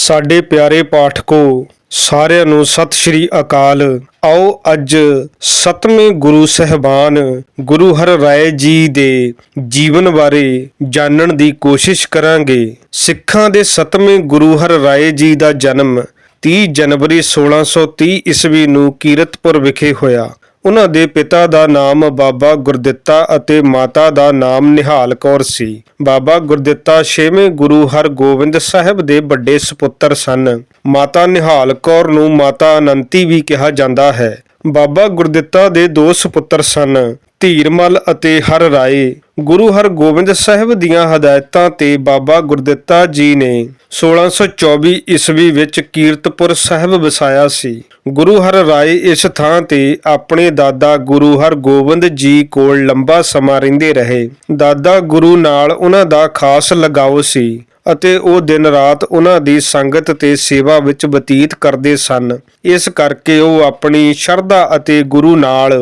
ਸਾਡੇ ਪਿਆਰੇ ਪਾਠਕੋ, ਸਾਰਿਆਂ ਨੂੰ ਸਤਿ ਸ਼੍ਰੀ ਅਕਾਲ। ਆਓ ਅੱਜ ਸਤਵੇਂ ਗੁਰੂ ਸਹਿਬਾਨ ਗੁਰੂ ਹਰ ਰਾਏ ਜੀ ਦੇ ਜੀਵਨ ਬਾਰੇ ਜਾਣਨ ਦੀ ਕੋਸ਼ਿਸ਼ ਕਰਾਂਗੇ। ਸਿੱਖਾਂ ਦੇ ਸਤਵੇਂ ਗੁਰੂ ਹਰ ਰਾਏ ਜੀ ਦਾ ਜਨਮ 30 ਜਨਵਰੀ 1630 ਈਸਵੀ ਨੂੰ ਕੀਰਤਪੁਰ ਵਿਖੇ ਹੋਇਆ। ਉਹਨਾਂ ਦੇ ਪਿਤਾ ਦਾ ਨਾਮ ਬਾਬਾ ਗੁਰਦਿੱਤਾ ਅਤੇ ਮਾਤਾ ਦਾ ਨਾਮ ਨਿਹਾਲ ਕੌਰ ਸੀ। ਬਾਬਾ ਗੁਰਦਿੱਤਾ ਛੇਵੇਂ ਗੁਰੂ ਹਰਗੋਬਿੰਦ ਸਾਹਿਬ ਦੇ ਵੱਡੇ ਸੁਪੁੱਤਰ ਸਨ। ਮਾਤਾ ਨਿਹਾਲ ਕੌਰ ਨੂੰ ਮਾਤਾ ਅਨੰਤੀ ਵੀ ਕਿਹਾ ਜਾਂਦਾ ਹੈ। ਬਾਬਾ ਗੁਰਦਿੱਤਾ ਦੇ ਦੋ ਸੁਪੁੱਤਰ ਸਨ। ਧੀਰਮਲ ਅਤੇ ਹਰ ਰਾਏ, ਗੁਰੂ ਹਰਗੋਬਿੰਦ ਸਾਹਿਬ ਦੀਆਂ ਹਦਾਇਤਾਂ ਤੇ ਬਾਬਾ ਗੁਰਦਿੱਤਾ ਜੀ ਨੇ 1624 ਈਸਵੀ ਵਿੱਚ ਕੀਰਤਪੁਰ ਸਾਹਿਬ ਵਸਾਇਆ ਸੀ। ਗੁਰੂ ਹਰ ਰਾਏ ਇਸ ਥਾਂ ਤੇ ਆਪਣੇ ਦਾਦਾ ਗੁਰੂ ਹਰਗੋਬਿੰਦ ਜੀ ਕੋਲ ਲੰਬਾ ਸਮਾਂ ਰਹਿੰਦੇ ਰਹੇ। ਦਾਦਾ ਗੁਰੂ ਨਾਲ ਉਹਨਾਂ ਦਾ ਖਾਸ ਲਗਾਓ ਸੀ ਅਤੇ ਉਹ ਦਿਨ ਰਾਤ ਉਹਨਾਂ ਦੀ ਸੰਗਤ ਤੇ ਸੇਵਾ ਵਿੱਚ ਬਤੀਤ ਕਰਦੇ ਸਨ। ਇਸ ਕਰਕੇ ਉਹ ਆਪਣੀ ਸ਼ਰਧਾ ਅਤੇ ਗੁਰੂ ਨਾਲ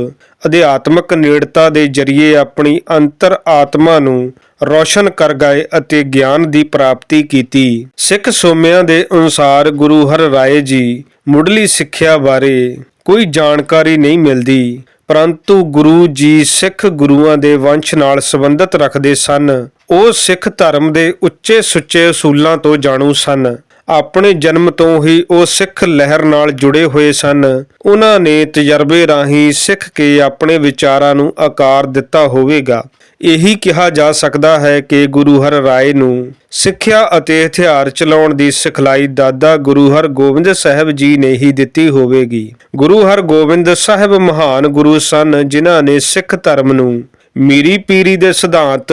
ਅਧਿਆਤਮਕ ਨੇੜਤਾ ਦੇ ਜਰੀਏ ਆਪਣੀ ਅੰਤਰ ਆਤਮਾ ਨੂੰ ਰੌਸ਼ਨ ਕਰ ਗਏ ਅਤੇ ਗਿਆਨ ਦੀ ਪ੍ਰਾਪਤੀ ਕੀਤੀ। ਸਿੱਖ ਸੋਮਿਆਂ ਦੇ ਅਨੁਸਾਰ ਗੁਰੂ ਹਰ ਰਾਏ ਜੀ ਮੁੱਢਲੀ ਸਿੱਖਿਆ ਬਾਰੇ ਕੋਈ ਜਾਣਕਾਰੀ ਨਹੀਂ ਮਿਲਦੀ, ਪਰੰਤੂ ਗੁਰੂ ਜੀ ਸਿੱਖ ਗੁਰੂਆਂ ਦੇ ਵੰਸ਼ ਨਾਲ ਸੰਬੰਧਿਤ ਰੱਖਦੇ ਸਨ। ਉਹ ਸਿੱਖ ਧਰਮ ਦੇ ਉੱਚੇ ਸੁੱਚੇ ਅਸੂਲਾਂ ਤੋਂ ਜਾਣੂ ਸਨ। ਆਪਣੇ ਜਨਮ ਤੋਂ ਹੀ ਉਹ ਸਿੱਖ ਲਹਿਰ ਨਾਲ ਜੁੜੇ ਹੋਏ ਸਨ। ਉਹਨਾਂ ਨੇ ਤਜਰਬੇ ਰਾਹੀਂ ਸਿੱਖ ਕੇ ਆਪਣੇ ਵਿਚਾਰਾਂ ਨੂੰ ਆਕਾਰ ਦਿੱਤਾ ਹੋਵੇਗਾ। ਇਹੀ ਕਿਹਾ ਜਾ ਸਕਦਾ ਹੈ ਕਿ ਗੁਰੂ ਹਰ ਰਾਏ ਨੂੰ ਸਿੱਖਿਆ ਅਤੇ ਹਥਿਆਰ ਚਲਾਉਣ ਦੀ ਸਿਖਲਾਈ ਦਾਦਾ ਗੁਰੂ ਹਰਗੋਬਿੰਦ ਸਾਹਿਬ ਜੀ ਨੇ ਹੀ ਦਿੱਤੀ ਹੋਵੇਗੀ। ਗੁਰੂ ਹਰਗੋਬਿੰਦ ਸਾਹਿਬ ਮਹਾਨ ਗੁਰੂ ਸਨ, ਜਿਨ੍ਹਾਂ ਨੇ ਸਿੱਖ ਧਰਮ ਨੂੰ ਮੀਰੀ ਪੀਰੀ ਦੇ ਸਿਧਾਂਤ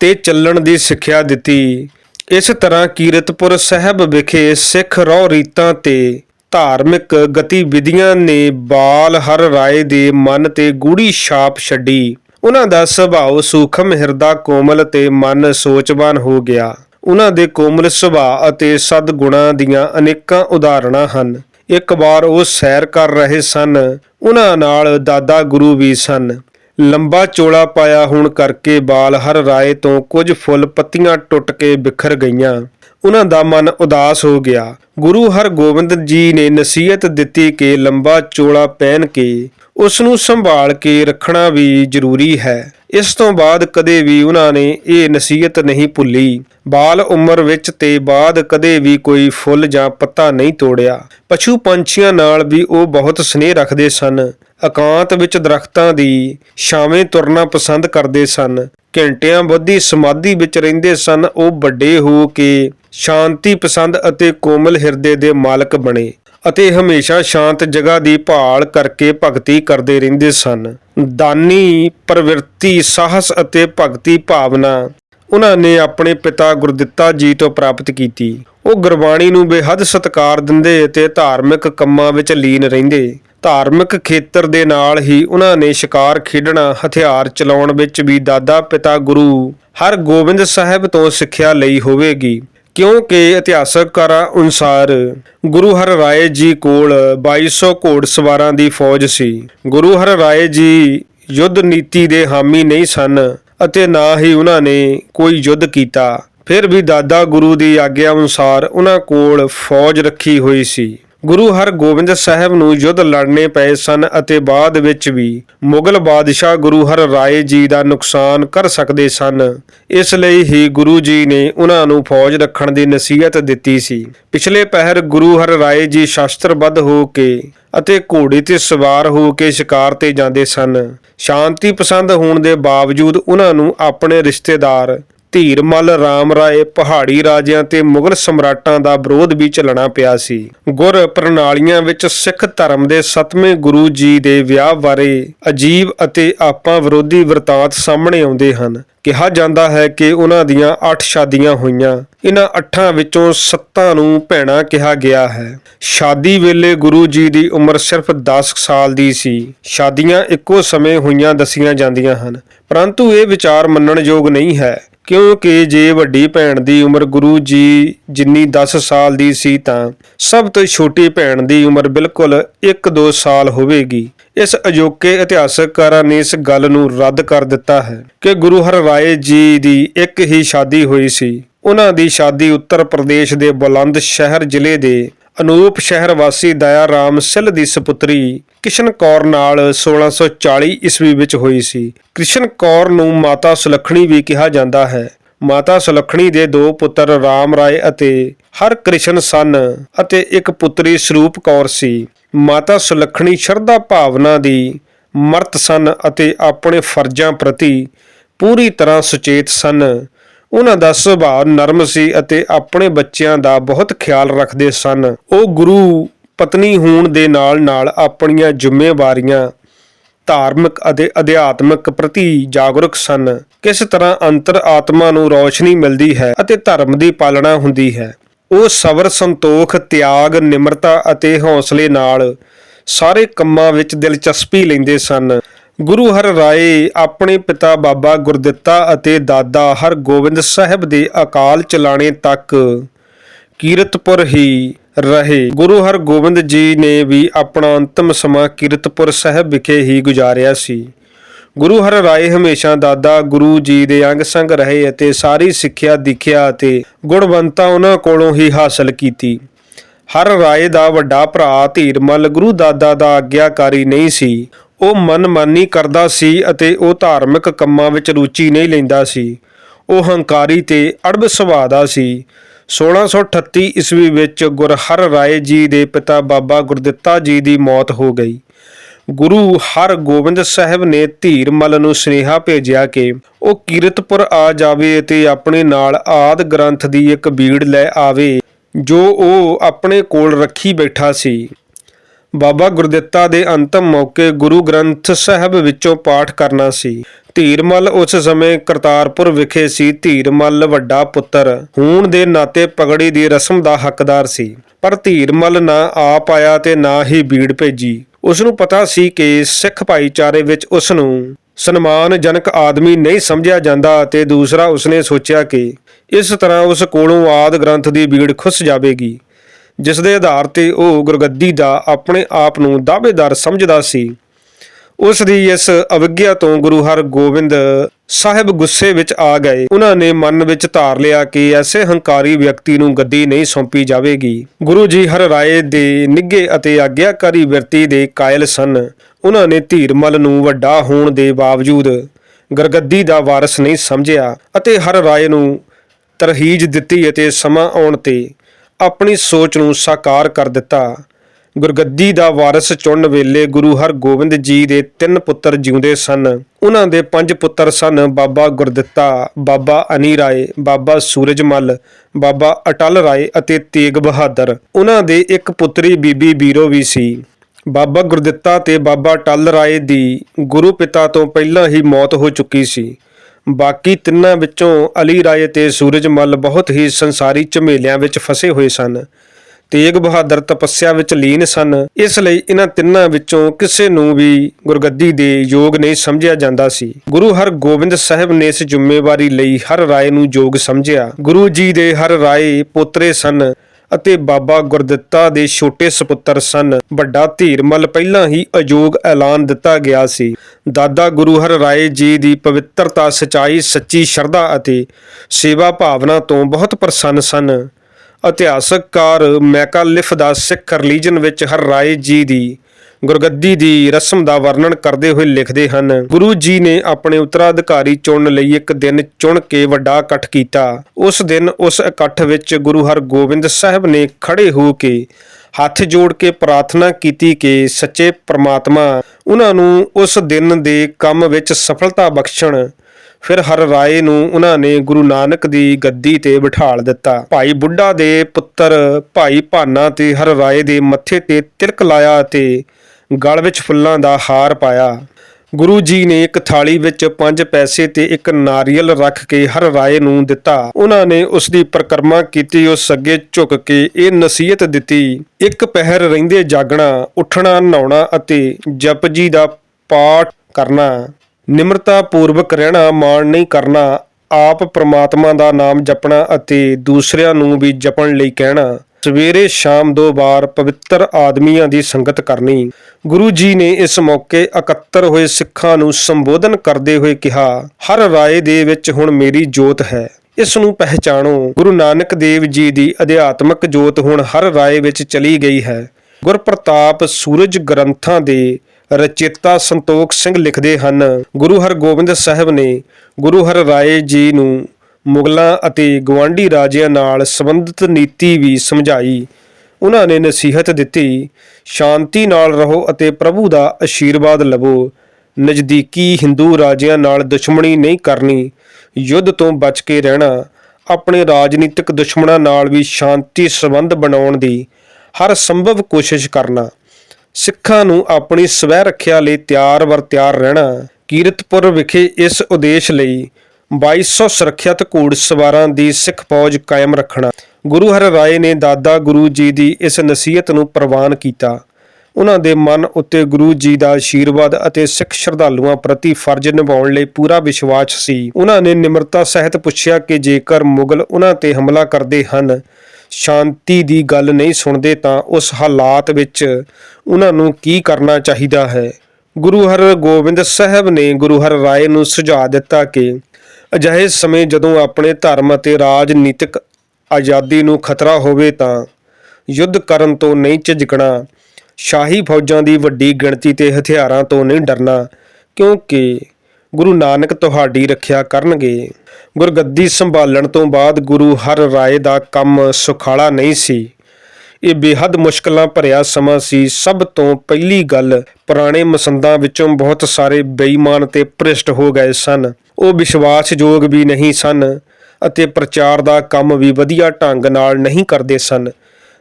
ਤੇ ਚੱਲਣ ਦੀ ਸਿੱਖਿਆ ਦਿੱਤੀ। ਇਸ ਤਰ੍ਹਾਂ ਕੀਰਤਪੁਰ ਸਾਹਿਬ ਵਿਖੇ ਸਿੱਖ ਰਹੁ ਰੀਤਾਂ ਤੇ ਧਾਰਮਿਕ ਗਤੀਵਿਧੀਆਂ ਨੇ ਬਾਲ ਹਰ ਰਾਏ ਦੇ ਮਨ ਤੇ ਗੂੜੀ ਛਾਪ ਛੱਡੀ। ਉਹਨਾਂ ਦਾ ਸੁਭਾਅ ਸੂਖਮ, ਹਿਰਦਾ ਕੋਮਲ ਤੇ ਮਨ ਸੋਚਵਾਨ ਹੋ ਗਿਆ। ਉਹਨਾਂ ਦੇ ਕੋਮਲ ਸੁਭਾਅ ਅਤੇ ਸਦਗੁਣਾਂ ਦੀਆਂ ਅਨੇਕਾਂ ਉਦਾਹਰਣਾਂ ਹਨ। ਇੱਕ ਵਾਰ ਉਹ ਸੈਰ ਕਰ ਰਹੇ ਸਨ। ਉਹਨਾਂ ਨਾਲ ਦਾਦਾ ਗੁਰੂ ਵੀ ਸਨ। ਲੰਬਾ ਚੋਲਾ ਪਾਇਆ ਹੋਣ ਕਰਕੇ ਬਾਲ ਹਰ ਰਾਏ ਤੋਂ ਕੁਝ ਫੁੱਲ ਪੱਤੀਆਂ ਟੁੱਟ ਕੇ ਬਿਖਰ ਗਈਆਂ। ਉਹਨਾਂ ਦਾ ਮਨ ਉਦਾਸ ਹੋ ਗਿਆ। ਗੁਰੂ ਹਰਗੋਬਿੰਦ ਜੀ ਨੇ ਨਸੀਹਤ ਦਿੱਤੀ ਕਿ ਲੰਬਾ ਚੋਲਾ ਪਹਿਨ ਕੇ ਉਸ ਨੂੰ ਸੰਭਾਲ ਕੇ ਰੱਖਣਾ ਵੀ ਜ਼ਰੂਰੀ ਹੈ। ਇਸ ਤੋਂ ਬਾਅਦ ਕਦੇ ਵੀ ਉਹਨਾਂ ਨੇ ਇਹ ਨਸੀਹਤ ਨਹੀਂ ਭੁੱਲੀ। ਬਾਲ ਉਮਰ ਵਿੱਚ ਤੇ ਬਾਅਦ ਕਦੇ ਵੀ ਕੋਈ ਫੁੱਲ ਜਾਂ ਪੱਤਾ ਨਹੀਂ ਤੋੜਿਆ। ਪਸ਼ੂ ਪੰਛੀਆਂ ਨਾਲ ਵੀ ਉਹ ਬਹੁਤ ਸਨੇਹ ਰੱਖਦੇ ਸਨ। ਇਕਾਂਤ ਵਿੱਚ ਦਰਖਤਾਂ ਦੀ ਛਾਵੇਂ ਤੁਰਨਾ ਪਸੰਦ ਕਰਦੇ ਸਨ। ਘੰਟਿਆਂ ਬੱਧੀ ਸਮਾਧੀ ਵਿੱਚ ਰਹਿੰਦੇ ਸਨ, ਉਹ ਵੱਡੇ ਹੋ ਕੇ ਸ਼ਾਂਤੀ ਪਸੰਦ ਅਤੇ ਕੋਮਲ ਹਿਰਦੇ ਦੇ ਮਾਲਕ ਬਣੇ ਅਤੇ ਹਮੇਸ਼ਾ ਸ਼ਾਂਤ ਜਗ੍ਹਾ ਦੀ ਭਾਲ ਕਰਕੇ ਭਗਤੀ ਕਰਦੇ ਰਹਿੰਦੇ ਸਨ। ਦਾਨੀ, ਪ੍ਰਵਿਰਤੀ, ਸਾਹਸ ਅਤੇ ਭਗਤੀ ਭਾਵਨਾ ਉਹਨਾਂ ਨੇ ਆਪਣੇ ਪਿਤਾ ਗੁਰਦਿੱਤਾ ਜੀ ਤੋਂ ਪ੍ਰਾਪਤ ਕੀਤੀ। ਉਹ ਗੁਰਬਾਣੀ ਨੂੰ ਬੇਹੱਦ ਸਤਿਕਾਰ ਦਿੰਦੇ ਅਤੇ ਧਾਰਮਿਕ ਕੰਮਾਂ ਵਿੱਚ ਲੀਨ ਰਹਿੰਦੇ। ਧਾਰਮਿਕ ਖੇਤਰ ਦੇ ਨਾਲ ਹੀ ਉਹਨਾਂ ਨੇ ਸ਼ਿਕਾਰ ਖੇਡਣਾ, ਹਥਿਆਰ ਚਲਾਉਣ ਵਿੱਚ ਵੀ ਦਾਦਾ, ਪਿਤਾ, ਗੁਰੂ ਹਰਗੋਬਿੰਦ ਸਾਹਿਬ ਤੋਂ ਸਿੱਖਿਆ ਲਈ ਹੋਵੇਗੀ। ਕਿਉਂਕਿ ਇਤਿਹਾਸਕਾਰਾਂ ਅਨੁਸਾਰ ਗੁਰੂ ਹਰ ਰਾਏ ਜੀ ਕੋਲ 2200 ਘੋੜਸਵਾਰਾਂ ਦੀ ਫੌਜ ਸੀ। ਗੁਰੂ ਹਰ ਰਾਏ ਜੀ ਯੁੱਧ ਨੀਤੀ ਦੇ ਹਾਮੀ ਨਹੀਂ ਸਨ ਅਤੇ ਨਾ ਹੀ ਉਹਨਾਂ ਨੇ ਕੋਈ ਯੁੱਧ ਕੀਤਾ। ਫਿਰ ਵੀ ਦਾਦਾ ਗੁਰੂ ਦੀ ਆਗਿਆ ਅਨੁਸਾਰ ਉਹਨਾਂ ਕੋਲ ਫੌਜ ਰੱਖੀ ਹੋਈ ਸੀ। ਗੁਰੂ ਹਰਗੋਬਿੰਦ ਸਾਹਿਬ ਨੂੰ ਯੁੱਧ ਲੜਨੇ ਪਏ ਸਨ ਅਤੇ ਬਾਅਦ ਵਿੱਚ ਵੀ ਮੁਗਲ ਬਾਦਸ਼ਾਹ ਗੁਰੂ ਹਰ ਰਾਏ ਜੀ ਦਾ ਨੁਕਸਾਨ ਕਰ ਸਕਦੇ ਸਨ। ਇਸ ਲਈ ਹੀ ਗੁਰੂ ਜੀ ਨੇ ਉਹਨਾਂ ਨੂੰ ਫੌਜ ਰੱਖਣ ਦੀ ਨਸੀਹਤ ਦਿੱਤੀ ਸੀ। ਪਿਛਲੇ ਪਹਿਰ ਗੁਰੂ ਹਰ ਰਾਏ ਜੀ ਸ਼ਾਸਤਰਬੱਧ ਹੋ ਕੇ ਅਤੇ ਘੋੜੇ ਤੇ ਸਵਾਰ ਹੋ ਕੇ ਸ਼ਿਕਾਰ ਤੇ ਜਾਂਦੇ ਸਨ। ਸ਼ਾਂਤੀ ਪਸੰਦ ਹੋਣ ਦੇ ਬਾਵਜੂਦ ਉਹਨਾਂ ਨੂੰ ਆਪਣੇ ਰਿਸ਼ਤੇਦਾਰ ਧੀਰਮਲ ਰਾਮ ਰਾਏ ਪਹਾੜੀ ਰਾਜਿਆਂ ਤੇ ਮੁਗਲ ਸਮਰਾਟਾਂ ਦਾ ਵਿਰੋਧ ਵੀ ਚੱਲਣਾ ਪਿਆ ਸੀ। ਗੁਰ ਪ੍ਰਣਾਲੀਆਂ ਵਿੱਚ ਸਿੱਖ ਧਰਮ ਦੇ ਸਤਵੇਂ ਗੁਰੂ ਜੀ ਦੇ ਵਿਆਹ ਬਾਰੇ ਅਜੀਬ ਅਤੇ ਆਪਾਂ ਵਿਰੋਧੀ ਵਰਤਾਂਤ ਸਾਹਮਣੇ ਆਉਂਦੇ ਹਨ। ਕਿਹਾ ਜਾਂਦਾ ਹੈ ਕਿ ਉਹਨਾਂ ਦੀਆਂ 8 ਸ਼ਾਦੀਆਂ ਹੋਈਆਂ। ਇਹਨਾਂ 8 ਵਿੱਚੋਂ 7 ਨੂੰ ਭੈਣਾ ਕਿਹਾ ਗਿਆ ਹੈ। ਸ਼ਾਦੀ ਵੇਲੇ ਗੁਰੂ ਜੀ ਦੀ ਉਮਰ ਸਿਰਫ 10 ਸਾਲ ਦੀ ਸੀ। ਸ਼ਾਦੀਆਂ ਇੱਕੋ ਸਮੇਂ ਹੋਈਆਂ ਦੱਸੀਆਂ ਜਾਂਦੀਆਂ ਹਨ। ਪਰੰਤੂ ਇਹ ਵਿਚਾਰ ਮੰਨਣਯੋਗ ਨਹੀਂ ਹੈ। ਕਿਉਂਕਿ ਜੇ ਵੱਡੀ ਭੈਣ ਦੀ ਉਮਰ ਗੁਰੂ ਜੀ ਜਿੰਨੀ 10 ਸਾਲ ਦੀ ਸੀ ਤਾਂ ਸਭ ਤੋਂ ਛੋਟੀ ਭੈਣ ਦੀ ਉਮਰ ਬਿਲਕੁਲ 1-2 ਸਾਲ ਹੋਵੇਗੀ। ਇਸ ਅਜੋਕੇ ਇਤਿਹਾਸਕਾਰਾਂ ਨੇ ਇਸ ਗੱਲ ਨੂੰ ਰੱਦ ਕਰ ਦਿੱਤਾ ਹੈ ਕਿ ਗੁਰੂ ਹਰਰਾਏ ਜੀ ਦੀ ਇੱਕ ਹੀ ਸ਼ਾਦੀ ਹੋਈ ਸੀ। ਉਹਨਾਂ ਦੀ ਸ਼ਾਦੀ ਉੱਤਰ ਪ੍ਰਦੇਸ਼ ਦੇ ਬੁਲੰਦ ਸ਼ਹਿਰ ਜ਼ਿਲ੍ਹੇ ਦੇ ਅਨੂਪ ਸ਼ਹਿਰ ਵਾਸੀ ਦਇਆ ਰਾਮ ਸਿੱਲ ਦੀ ਸੁਪੁੱਤਰੀ ਕਿਸ਼ਨ ਕੌਰ ਨਾਲ 1640 ਈਸਵੀ ਵਿੱਚ ਹੋਈ ਸੀ। ਕ੍ਰਿਸ਼ਨ ਕੌਰ ਨੂੰ ਮਾਤਾ ਸੁਲੱਖਣੀ ਵੀ ਕਿਹਾ ਜਾਂਦਾ ਹੈ। ਮਾਤਾ ਸੁਲੱਖਣੀ ਦੇ ਦੋ ਪੁੱਤਰ ਰਾਮ ਰਾਏ ਅਤੇ ਹਰ ਕ੍ਰਿਸ਼ਨ ਸਨ ਅਤੇ ਇੱਕ ਪੁੱਤਰੀ ਸਰੂਪ ਕੌਰ ਸੀ। ਮਾਤਾ ਸੁਲੱਖਣੀ ਸ਼ਰਧਾ ਭਾਵਨਾ ਦੀ ਮਰਤ ਸਨ ਅਤੇ ਆਪਣੇ ਫਰਜ਼ਾਂ ਪ੍ਰਤੀ ਪੂਰੀ ਤਰ੍ਹਾਂ ਸੁਚੇਤ ਸਨ। ਉਹਨਾਂ ਦਾ ਸੁਭਾਅ ਨਰਮ ਸੀ ਅਤੇ ਆਪਣੇ ਬੱਚਿਆਂ ਦਾ ਬਹੁਤ ਖਿਆਲ ਰੱਖਦੇ ਸਨ। ਉਹ ਗੁਰੂ ਪਤਨੀ ਹੋਣ ਦੇ ਨਾਲ-ਨਾਲ ਆਪਣੀਆਂ ਜ਼ਿੰਮੇਵਾਰੀਆਂ ਧਾਰਮਿਕ ਅਤੇ ਅਧਿਆਤਮਿਕ ਪ੍ਰਤੀ ਜਾਗਰੂਕ ਸਨ। ਕਿਸ ਤਰ੍ਹਾਂ ਅੰਤਰ ਆਤਮਾ ਨੂੰ ਰੌਸ਼ਨੀ ਮਿਲਦੀ ਹੈ ਅਤੇ ਧਰਮ ਦੀ ਪਾਲਣਾ ਹੁੰਦੀ ਹੈ, ਉਹ ਸਬਰ ਸੰਤੋਖ, ਤਿਆਗ, ਨਿਮਰਤਾ ਅਤੇ ਹੌਸਲੇ ਨਾਲ ਸਾਰੇ ਕੰਮਾਂ ਵਿੱਚ ਦਿਲਚਸਪੀ ਲੈਂਦੇ ਸਨ। ਗੁਰੂ ਹਰ ਰਾਏ, ਆਪਣੇ ਪਿਤਾ ਬਾਬਾ ਗੁਰਦਿੱਤਾ ਅਤੇ ਦਾਦਾ ਹਰਗੋਬਿੰਦ ਸਾਹਿਬ ਦੇ ਅਕਾਲ ਚਲਾਣੇ ਤੱਕ ਕੀਰਤਪੁਰ ਹੀ ਰਹੇ। ਗੁਰੂ ਹਰਗੋਬਿੰਦ ਜੀ ਨੇ ਵੀ ਆਪਣਾ ਅੰਤਮ ਸਮਾਂ ਕੀਰਤਪੁਰ ਸਾਹਿਬ ਵਿਖੇ ਹੀ ਗੁਜ਼ਾਰਿਆ ਸੀ। ਗੁਰੂ ਹਰ ਰਾਏ ਹਮੇਸ਼ਾ ਦਾਦਾ ਗੁਰੂ ਜੀ ਦੇ ਅੰਗ ਸੰਗ ਰਹੇ ਅਤੇ ਸਾਰੀ ਸਿੱਖਿਆ, ਦੀਖਿਆ ਅਤੇ ਗੁਣਵੰਤਾ ਉਹਨਾਂ ਕੋਲੋਂ ਹੀ ਹਾਸਲ ਕੀਤੀ। ਹਰ ਰਾਏ ਦਾ ਵੱਡਾ ਭਰਾ ਧੀਰਮਲ ਗੁਰੂ ਦਾਦਾ ਦਾ ਆਗਿਆਕਾਰੀ ਨਹੀਂ ਸੀ। ਉਹ ਮਨਮਾਨੀ ਕਰਦਾ ਸੀ ਅਤੇ ਉਹ ਧਾਰਮਿਕ ਕੰਮਾਂ ਵਿੱਚ ਰੁਚੀ ਨਹੀਂ ਲੈਂਦਾ ਸੀ। ਉਹ ਹੰਕਾਰੀ ਤੇ ਅੜਬ ਸੁਭਾਅ ਦਾ ਸੀ। 1638 ਈਸਵੀ ਵਿੱਚ ਗੁਰਹਰ ਰਾਏ ਜੀ ਦੇ ਪਿਤਾ ਬਾਬਾ ਗੁਰਦਿੱਤਾ ਜੀ ਦੀ ਮੌਤ ਹੋ ਗਈ। ਗੁਰੂ ਹਰਗੋਬਿੰਦ ਸਾਹਿਬ ਨੇ ਧੀਰਮਲ ਨੂੰ ਸੁਨੇਹਾ ਭੇਜਿਆ ਕਿ ਉਹ ਕੀਰਤਪੁਰ ਆ ਜਾਵੇ ਅਤੇ ਆਪਣੇ ਨਾਲ ਆਦ ਗ੍ਰੰਥ ਦੀ ਇੱਕ ਬੀੜ ਲੈ ਆਵੇ, ਜੋ ਉਹ ਆਪਣੇ ਕੋਲ ਰੱਖੀ ਬੈਠਾ ਸੀ। ਬਾਬਾ ਗੁਰਦਿੱਤਾ ਦੇ ਅੰਤਮ ਮੌਕੇ ਗੁਰੂ ਗ੍ਰੰਥ ਸਾਹਿਬ ਵਿੱਚੋਂ ਪਾਠ ਕਰਨਾ ਸੀ। ਧੀਰਮਲ ਉਸ ਸਮੇਂ ਕਰਤਾਰਪੁਰ ਵਿਖੇ ਸੀ। ਧੀਰਮਲ ਵੱਡਾ ਪੁੱਤਰ, ਹੋਣ ਦੇ ਨਾਤੇ ਪਗੜੀ ਦੀ ਰਸਮ ਦਾ ਹੱਕਦਾਰ ਸੀ। ਪਰ ਧੀਰਮਲ ਨਾ ਆਪ ਆਇਆ ਤੇ ਨਾ ਹੀ ਬੀੜ ਭੇਜੀ। ਉਸ ਨੂੰ ਪਤਾ ਸੀ ਕਿ ਸਿੱਖ ਭਾਈਚਾਰੇ ਵਿੱਚ ਉਸ ਨੂੰ ਸਨਮਾਨਜਨਕ ਆਦਮੀ ਨਹੀਂ ਸਮਝਿਆ ਜਾਂਦਾ ਤੇ ਦੂਸਰਾ ਉਸਨੇ ਸੋਚਿਆ ਕਿ ਇਸ ਤਰ੍ਹਾਂ ਉਸ ਕੋਲੋਂ ਆਦ ਗ੍ਰੰਥ ਦੀ ਬੀੜ ਖੁੱਸ ਜਾਵੇਗੀ। ਜਿਸ ਦੇ ਆਧਾਰ ਤੇ ਉਹ ਗੁਰਗੱਦੀ ਦਾ ਆਪਣੇ ਆਪ ਨੂੰ ਦਾਅਵੇਦਾਰ ਸਮਝਦਾ ਸੀ। ਉਸ ਦੀ ਇਸ ਅਵਗਿਆ ਤੋਂ ਗੁਰੂ ਹਰਗੋਬਿੰਦ ਸਾਹਿਬ ਗੁੱਸੇ ਵਿੱਚ ਆ ਗਏ। ਉਹਨਾਂ ਨੇ ਮਨ ਵਿੱਚ ਧਾਰ ਲਿਆ ਕਿ ਐਸੇ ਹੰਕਾਰੀ ਵਿਅਕਤੀ ਨੂੰ ਗੱਦੀ ਨਹੀਂ ਸੌਂਪੀ ਜਾਵੇਗੀ। ਗੁਰੂ ਜੀ ਹਰ ਰਾਏ ਦੇ ਨਿੱਘੇ ਅਤੇ ਆਗਿਆਕਾਰੀ ਵਿਰਤੀ ਦੇ ਕਾਇਲ ਸਨ। ਉਹਨਾਂ ਨੇ ਧੀਰਮਲ ਨੂੰ ਵੱਡਾ ਹੋਣ ਦੇ ਬਾਵਜੂਦ ਗੁਰਗੱਦੀ ਦਾ ਵਾਰਸ ਨਹੀਂ ਸਮਝਿਆ ਅਤੇ ਹਰ ਰਾਏ ਨੂੰ ਤਰਹੀਜ ਦਿੱਤੀ ਅਤੇ ਸਮਾਂ ਆਉਣ ਤੇ ਆਪਣੀ ਸੋਚ ਨੂੰ ਸਾਕਾਰ ਕਰ ਦਿੱਤਾ। ਗੁਰਗੱਦੀ ਦਾ ਵਾਰਿਸ ਚੁਣਨ ਵੇਲੇ ਗੁਰੂ ਹਰਗੋਬਿੰਦ ਜੀ ਦੇ ਤਿੰਨ ਪੁੱਤਰ ਜਿਉਂਦੇ ਸਨ। ਉਹਨਾਂ ਦੇ ਪੰਜ ਪੁੱਤਰ ਸਨ ਬਾਬਾ ਗੁਰਦਿੱਤਾ, ਬਾਬਾ ਅਨੀ ਰਾਏ, ਬਾਬਾ ਸੂਰਜਮਲ, ਬਾਬਾ ਅਟਲ ਰਾਏ ਅਤੇ ਤੇਗ ਬਹਾਦਰ। ਉਹਨਾਂ ਦੇ ਇੱਕ ਪੁੱਤਰੀ ਬੀਬੀ ਬੀਰੋ ਵੀ ਸੀ। ਬਾਬਾ ਗੁਰਦਿੱਤਾ ਤੇ ਬਾਬਾ ਟਲ ਰਾਏ ਦੀ ਗੁਰੂ ਪਿਤਾ ਤੋਂ ਪਹਿਲਾਂ ਹੀ ਮੌਤ ਹੋ ਚੁੱਕੀ ਸੀ। ਬਾਕੀ ਤਿੰਨਾਂ ਵਿੱਚੋਂ ਅਲੀ ਰਾਏ ਤੇ ਸੂਰਜਮਲ ਬਹੁਤ ਹੀ ਸੰਸਾਰੀ ਝਮੇਲਿਆਂ ਵਿੱਚ ਫਸੇ ਹੋਏ ਸਨ। ਤੇਗ ਬਹਾਦਰ ਤਪੱਸਿਆ ਵਿੱਚ ਲੀਨ ਸਨ। ਇਸ ਲਈ ਇਹਨਾਂ ਤਿੰਨਾਂ ਵਿੱਚੋਂ ਕਿਸੇ ਨੂੰ ਵੀ ਗੁਰਗੱਦੀ ਦੇ ਯੋਗ ਨਹੀਂ ਸਮਝਿਆ ਜਾਂਦਾ ਸੀ। ਗੁਰੂ ਹਰਗੋਬਿੰਦ ਸਾਹਿਬ ਨੇ ਇਸ ਜ਼ਿੰਮੇਵਾਰੀ ਲਈ ਹਰ ਰਾਏ ਨੂੰ ਯੋਗ ਸਮਝਿਆ। ਗੁਰੂ ਜੀ ਦੇ ਹਰ ਰਾਏ ਪੋਤਰੇ ਸਨ। ਅਤੇ ਬਾਬਾ ਗੁਰਦਿੱਤਾ ਦੇ ਛੋਟੇ ਸੁਪੁੱਤਰ ਸਨ। ਵੱਡਾ ਧੀਰਮਲ ਪਹਿਲਾਂ ਹੀ ਅਯੋਗ ਐਲਾਨ ਦਿੱਤਾ ਗਿਆ ਸੀ। ਦਾਦਾ ਗੁਰੂ ਹਰ ਰਾਏ ਜੀ ਦੀ ਪਵਿੱਤਰਤਾ, ਸਚਾਈ, ਸੱਚੀ ਸ਼ਰਧਾ ਅਤੇ ਸੇਵਾ ਭਾਵਨਾ ਤੋਂ ਬਹੁਤ ਪ੍ਰਸੰਨ ਸਨ। ਇਤਿਹਾਸਕਾਰ ਮੈਕਾਲਿਫ ਦਾ ਸਿੱਖ ਰਿਲੀਜਨ ਵਿੱਚ ਹਰ ਰਾਏ ਜੀ ਦੀ ਗੁਰਗੱਦੀ ਦੀ ਰਸਮ ਦਾ ਵਰਣਨ ਕਰਦੇ ਹੋਏ ਲਿਖਦੇ ਹਨ, ਗੁਰੂ ਜੀ ਨੇ ਆਪਣੇ ਉੱਤਰਾਧਿਕਾਰੀ ਚੁਣਨ ਲਈ ਇੱਕ ਦਿਨ ਚੁਣ ਕੇ ਵੱਡਾ ਇਕੱਠ ਕੀਤਾ। ਉਸ ਦਿਨ ਉਸ ਇਕੱਠ ਵਿੱਚ ਗੁਰੂ ਹਰਗੋਬਿੰਦ ਸਾਹਿਬ ਨੇ ਖੜੇ ਹੋ ਕੇ ਹੱਥ ਜੋੜ ਕੇ ਪ੍ਰਾਰਥਨਾ ਕੀਤੀ ਕਿ, ਸੱਚੇ ਪ੍ਰਮਾਤਮਾ, ਉਹਨਾਂ ਨੂੰ ਉਸ ਦਿਨ ਦੇ ਕੰਮ ਵਿੱਚ ਸਫਲਤਾ ਬਖਸ਼ਣ। ਫਿਰ ਹਰ ਰਾਏ ਨੂੰ ਉਹਨਾਂ ਨੇ ਗੁਰੂ ਨਾਨਕ ਦੀ ਗੱਦੀ ਤੇ ਬਿਠਾਲ ਦਿੱਤਾ। ਭਾਈ ਬੁੱਢਾ ਦੇ ਪੁੱਤਰ, ਭਾਈ ਭਾਨਾ ਤੇ ਹਰ ਰਾਏ ਦੇ ਮੱਥੇ ਤੇ ਤਿਲਕ ਲਾਇਆ ਤੇ ਗਲ ਵਿੱਚ ਫੁੱਲਾਂ ਦਾ ਹਾਰ ਪਾਇਆ। ਗੁਰੂ ਜੀ ਨੇ ਇੱਕ ਥਾਲੀ ਵਿੱਚ ਪੰਜ ਪੈਸੇ ਤੇ ਇੱਕ ਨਾਰੀਅਲ ਰੱਖ ਕੇ ਹਰ ਰਾਏ ਨੂੰ ਦਿੱਤਾ। ਉਹਨਾਂ ਨੇ ਉਸ ਦੀ ਪ੍ਰਕਰਮਾ ਕੀਤੀ, ਉਸ ਅੱਗੇ ਝੁਕ ਕੇ ਇਹ ਨਸੀਹਤ ਦਿੱਤੀ, ਇੱਕ ਪਹਿਰ ਰਹਿੰਦੇ ਜਾਗਣਾ, ਉੱਠਣਾ, ਨਹਾਉਣਾ ਅਤੇ ਜਪਜੀ ਦਾ ਪਾਠ ਕਰਨਾ। ਨਿਮਰਤਾ ਪੂਰਵਕ ਰਹਿਣਾ, ਮਾਣ ਨਹੀਂ ਕਰਨਾ, ਆਪ ਪ੍ਰਮਾਤਮਾ ਦਾ ਨਾਮ ਜਪਣਾ ਅਤੇ ਦੂਸਰਿਆਂ ਨੂੰ ਵੀ ਜਪਣ ਲਈ ਕਹਿਣਾ। ਸਵੇਰੇ ਸ਼ਾਮ ਦੋ ਵਾਰ ਪਵਿੱਤਰ ਆਦਮੀਆਂ ਦੀ ਸੰਗਤ ਕਰਨੀ। ਗੁਰੂ ਜੀ ਨੇ ਇਸ ਮੌਕੇ ਇਕੱਤਰ ਹੋਏ ਸਿੱਖਾਂ ਨੂੰ ਸੰਬੋਧਨ ਕਰਦੇ ਹੋਏ ਕਿਹਾ, ਹਰ ਰਾਏ ਦੇ ਵਿੱਚ ਹੁਣ ਮੇਰੀ ਜੋਤ ਹੈ। ਇਸ ਨੂੰ ਪਹਿਚਾਣੋ। ਗੁਰੂ ਨਾਨਕ ਦੇਵ ਜੀ ਦੀ ਅਧਿਆਤਮਕ ਜੋਤ ਹੁਣ ਹਰ ਰਾਏ ਵਿੱਚ ਚਲੀ ਗਈ ਹੈ। ਗੁਰਪ੍ਰਤਾਪ ਸੂਰਜ ਗ੍ਰੰਥਾਂ ਦੇ ਰਚੇਤਾ ਸੰਤੋਖ ਸਿੰਘ ਲਿਖਦੇ ਹਨ, ਗੁਰੂ ਹਰਗੋਬਿੰਦ ਸਾਹਿਬ ਨੇ ਗੁਰੂ ਹਰ ਰਾਏ ਜੀ ਨੂੰ ਮੁਗਲਾਂ ਅਤੇ ਗਵਾਂਢੀ ਰਾਜਿਆਂ ਨਾਲ ਸੰਬੰਧਿਤ ਨੀਤੀ ਵੀ ਸਮਝਾਈ। ਉਹਨਾਂ ਨੇ ਨਸੀਹਤ ਦਿੱਤੀ, ਸ਼ਾਂਤੀ ਨਾਲ ਰਹੋ ਅਤੇ ਪ੍ਰਭੂ ਦਾ ਆਸ਼ੀਰਵਾਦ ਲਵੋ। ਨਜ਼ਦੀਕੀ ਹਿੰਦੂ ਰਾਜਿਆਂ ਨਾਲ ਦੁਸ਼ਮਣੀ ਨਹੀਂ ਕਰਨੀ, ਯੁੱਧ ਤੋਂ ਬਚ ਕੇ ਰਹਿਣਾ, ਆਪਣੇ ਰਾਜਨੀਤਿਕ ਦੁਸ਼ਮਣਾਂ ਨਾਲ ਵੀ ਸ਼ਾਂਤੀ ਸੰਬੰਧ ਬਣਾਉਣ ਦੀ ਹਰ ਸੰਭਵ ਕੋਸ਼ਿਸ਼ ਕਰਨਾ। ਸਿੱਖਾਂ ਨੂੰ ਆਪਣੀ ਸਵੈ ਰੱਖਿਆ ਲਈ ਤਿਆਰ ਵਰ ਤਿਆਰ ਰਹਿਣਾ। ਕੀਰਤਪੁਰ ਵਿਖੇ ਇਸ ਉਦੇਸ਼ ਲਈ 2200 ਸੁਰੱਖਿਅਤ ਘੋੜ ਸਵਾਰਾਂ ਦੀ ਸਿੱਖ ਫੌਜ ਕਾਇਮ ਰੱਖਣਾ। ਗੁਰੂ ਹਰ ਰਾਏ ਨੇ ਦਾਦਾ ਗੁਰੂ ਜੀ ਦੀ ਇਸ ਨਸੀਹਤ ਨੂੰ ਪ੍ਰਵਾਨ ਕੀਤਾ। ਉਹਨਾਂ ਦੇ ਮਨ ਉੱਤੇ ਗੁਰੂ ਜੀ ਦਾ ਆਸ਼ੀਰਵਾਦ ਅਤੇ ਸਿੱਖ ਸ਼ਰਧਾਲੂਆਂ ਪ੍ਰਤੀ ਫਰਜ਼ ਨਿਭਾਉਣ ਲਈ ਪੂਰਾ ਵਿਸ਼ਵਾਸ ਸੀ। ਉਹਨਾਂ ਨੇ ਨਿਮਰਤਾ ਸਹਿਤ ਪੁੱਛਿਆ ਕਿ ਜੇਕਰ ਮੁਗਲ ਉਹਨਾਂ ਤੇ ਹਮਲਾ ਕਰਦੇ ਹਨ, ਸ਼ਾਂਤੀ ਦੀ ਗੱਲ ਨਹੀਂ ਸੁਣਦੇ ਤਾਂ ਉਸ ਹਾਲਾਤ ਵਿੱਚ ਉਹਨਾਂ ਨੂੰ ਕੀ ਕਰਨਾ ਚਾਹੀਦਾ ਹੈ? ਗੁਰੂ ਹਰਗੋਬਿੰਦ ਸਾਹਿਬ ਨੇ ਗੁਰੂ ਹਰ ਰਾਏ ਨੂੰ ਸੁਝਾਅ ਦਿੱਤਾ ਕਿ ਅਜਿਹੇ ਸਮੇਂ ਜਦੋਂ ਆਪਣੇ ਧਰਮ ਅਤੇ ਰਾਜਨੀਤਿਕ ਆਜ਼ਾਦੀ ਨੂੰ ਖਤਰਾ ਹੋਵੇ ਤਾਂ ਯੁੱਧ ਕਰਨ ਤੋਂ ਨਹੀਂ ਝਿਜਕਣਾ, ਸ਼ਾਹੀ ਫੌਜਾਂ ਦੀ ਵੱਡੀ ਗਿਣਤੀ ਤੇ ਹਥਿਆਰਾਂ ਤੋਂ ਨਹੀਂ ਡਰਨਾ, ਕਿਉਂਕਿ ਗੁਰੂ ਨਾਨਕ ਤੁਹਾਡੀ ਰੱਖਿਆ ਕਰਨਗੇ। ਗੁਰਗੱਦੀ ਸੰਭਾਲਣ ਤੋਂ ਬਾਅਦ ਗੁਰੂ ਹਰ ਰਾਏ ਦਾ ਕੰਮ ਸੁਖਾਲਾ ਨਹੀਂ ਸੀ। ਇਹ ਬੇਹੱਦ ਮੁਸ਼ਕਲਾਂ ਭਰਿਆ ਸਮਾਂ ਸੀ। ਸਭ ਤੋਂ ਪਹਿਲੀ ਗੱਲ, ਪੁਰਾਣੇ ਮਸੰਦਾਂ ਵਿੱਚੋਂ ਬਹੁਤ ਸਾਰੇ ਬੇਈਮਾਨ ਤੇ ਭ੍ਰਿਸ਼ਟ ਹੋ ਗਏ ਸਨ। ਉਹ ਵਿਸ਼ਵਾਸਯੋਗ ਵੀ ਨਹੀਂ ਸਨ ਅਤੇ ਪ੍ਰਚਾਰ ਦਾ ਕੰਮ ਵੀ ਵਧੀਆ ਢੰਗ ਨਾਲ ਨਹੀਂ ਕਰਦੇ ਸਨ।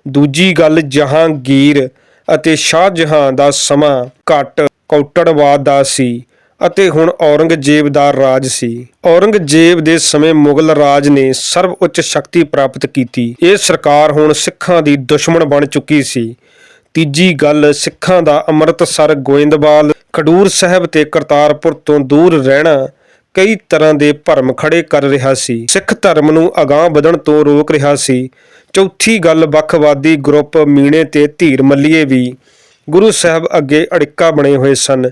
ਦੂਜੀ ਗੱਲ, ਜਹਾਂਗੀਰ ਅਤੇ ਸ਼ਾਹਜਹਾਂ ਦਾ ਸਮਾਂ ਘੱਟ ਕੌਟੜਵਾਦ ਦਾ ਸੀ। ਅਤੇ ਹੁਣ ਔਰੰਗਜ਼ੇਬ ਦਾ ਰਾਜ ਸੀ। ਔਰੰਗਜ਼ੇਬ ਦੇ ਸਮੇਂ ਮੁਗਲ ਰਾਜ ਨੇ ਸਰਵ ਉੱਚ ਸ਼ਕਤੀ ਪ੍ਰਾਪਤ ਕੀਤੀ। ਇਹ ਸਰਕਾਰ ਹੁਣ ਸਿੱਖਾਂ ਦੀ ਦੁਸ਼ਮਣ ਬਣ ਚੁੱਕੀ ਸੀ। ਤੀਜੀ ਗੱਲ, ਸਿੱਖਾਂ ਦਾ ਅੰਮ੍ਰਿਤਸਰ, ਗੋਇੰਦਵਾਲ, ਖਡੂਰ ਸਾਹਿਬ ਤੇ ਕਰਤਾਰਪੁਰ ਤੋਂ ਦੂਰ ਰਹਿਣਾ ਕਈ ਤਰ੍ਹਾਂ ਦੇ ਭਰਮ ਖੜੇ ਕਰ ਰਿਹਾ ਸੀ। ਸਿੱਖ ਧਰਮ ਨੂੰ ਅਗਾਂਹ ਵਧਣ ਤੋਂ ਰੋਕ ਰਿਹਾ ਸੀ। ਚੌਥੀ ਗੱਲ, ਵੱਖਵਾਦੀ ਗਰੁੱਪ ਮੀਣੇ ਤੇ ਧੀਰ ਮੱਲੀਏ ਵੀ ਗੁਰੂ ਸਾਹਿਬ ਅੱਗੇ ਅੜਿੱਕਾ ਬਣੇ ਹੋਏ ਸਨ।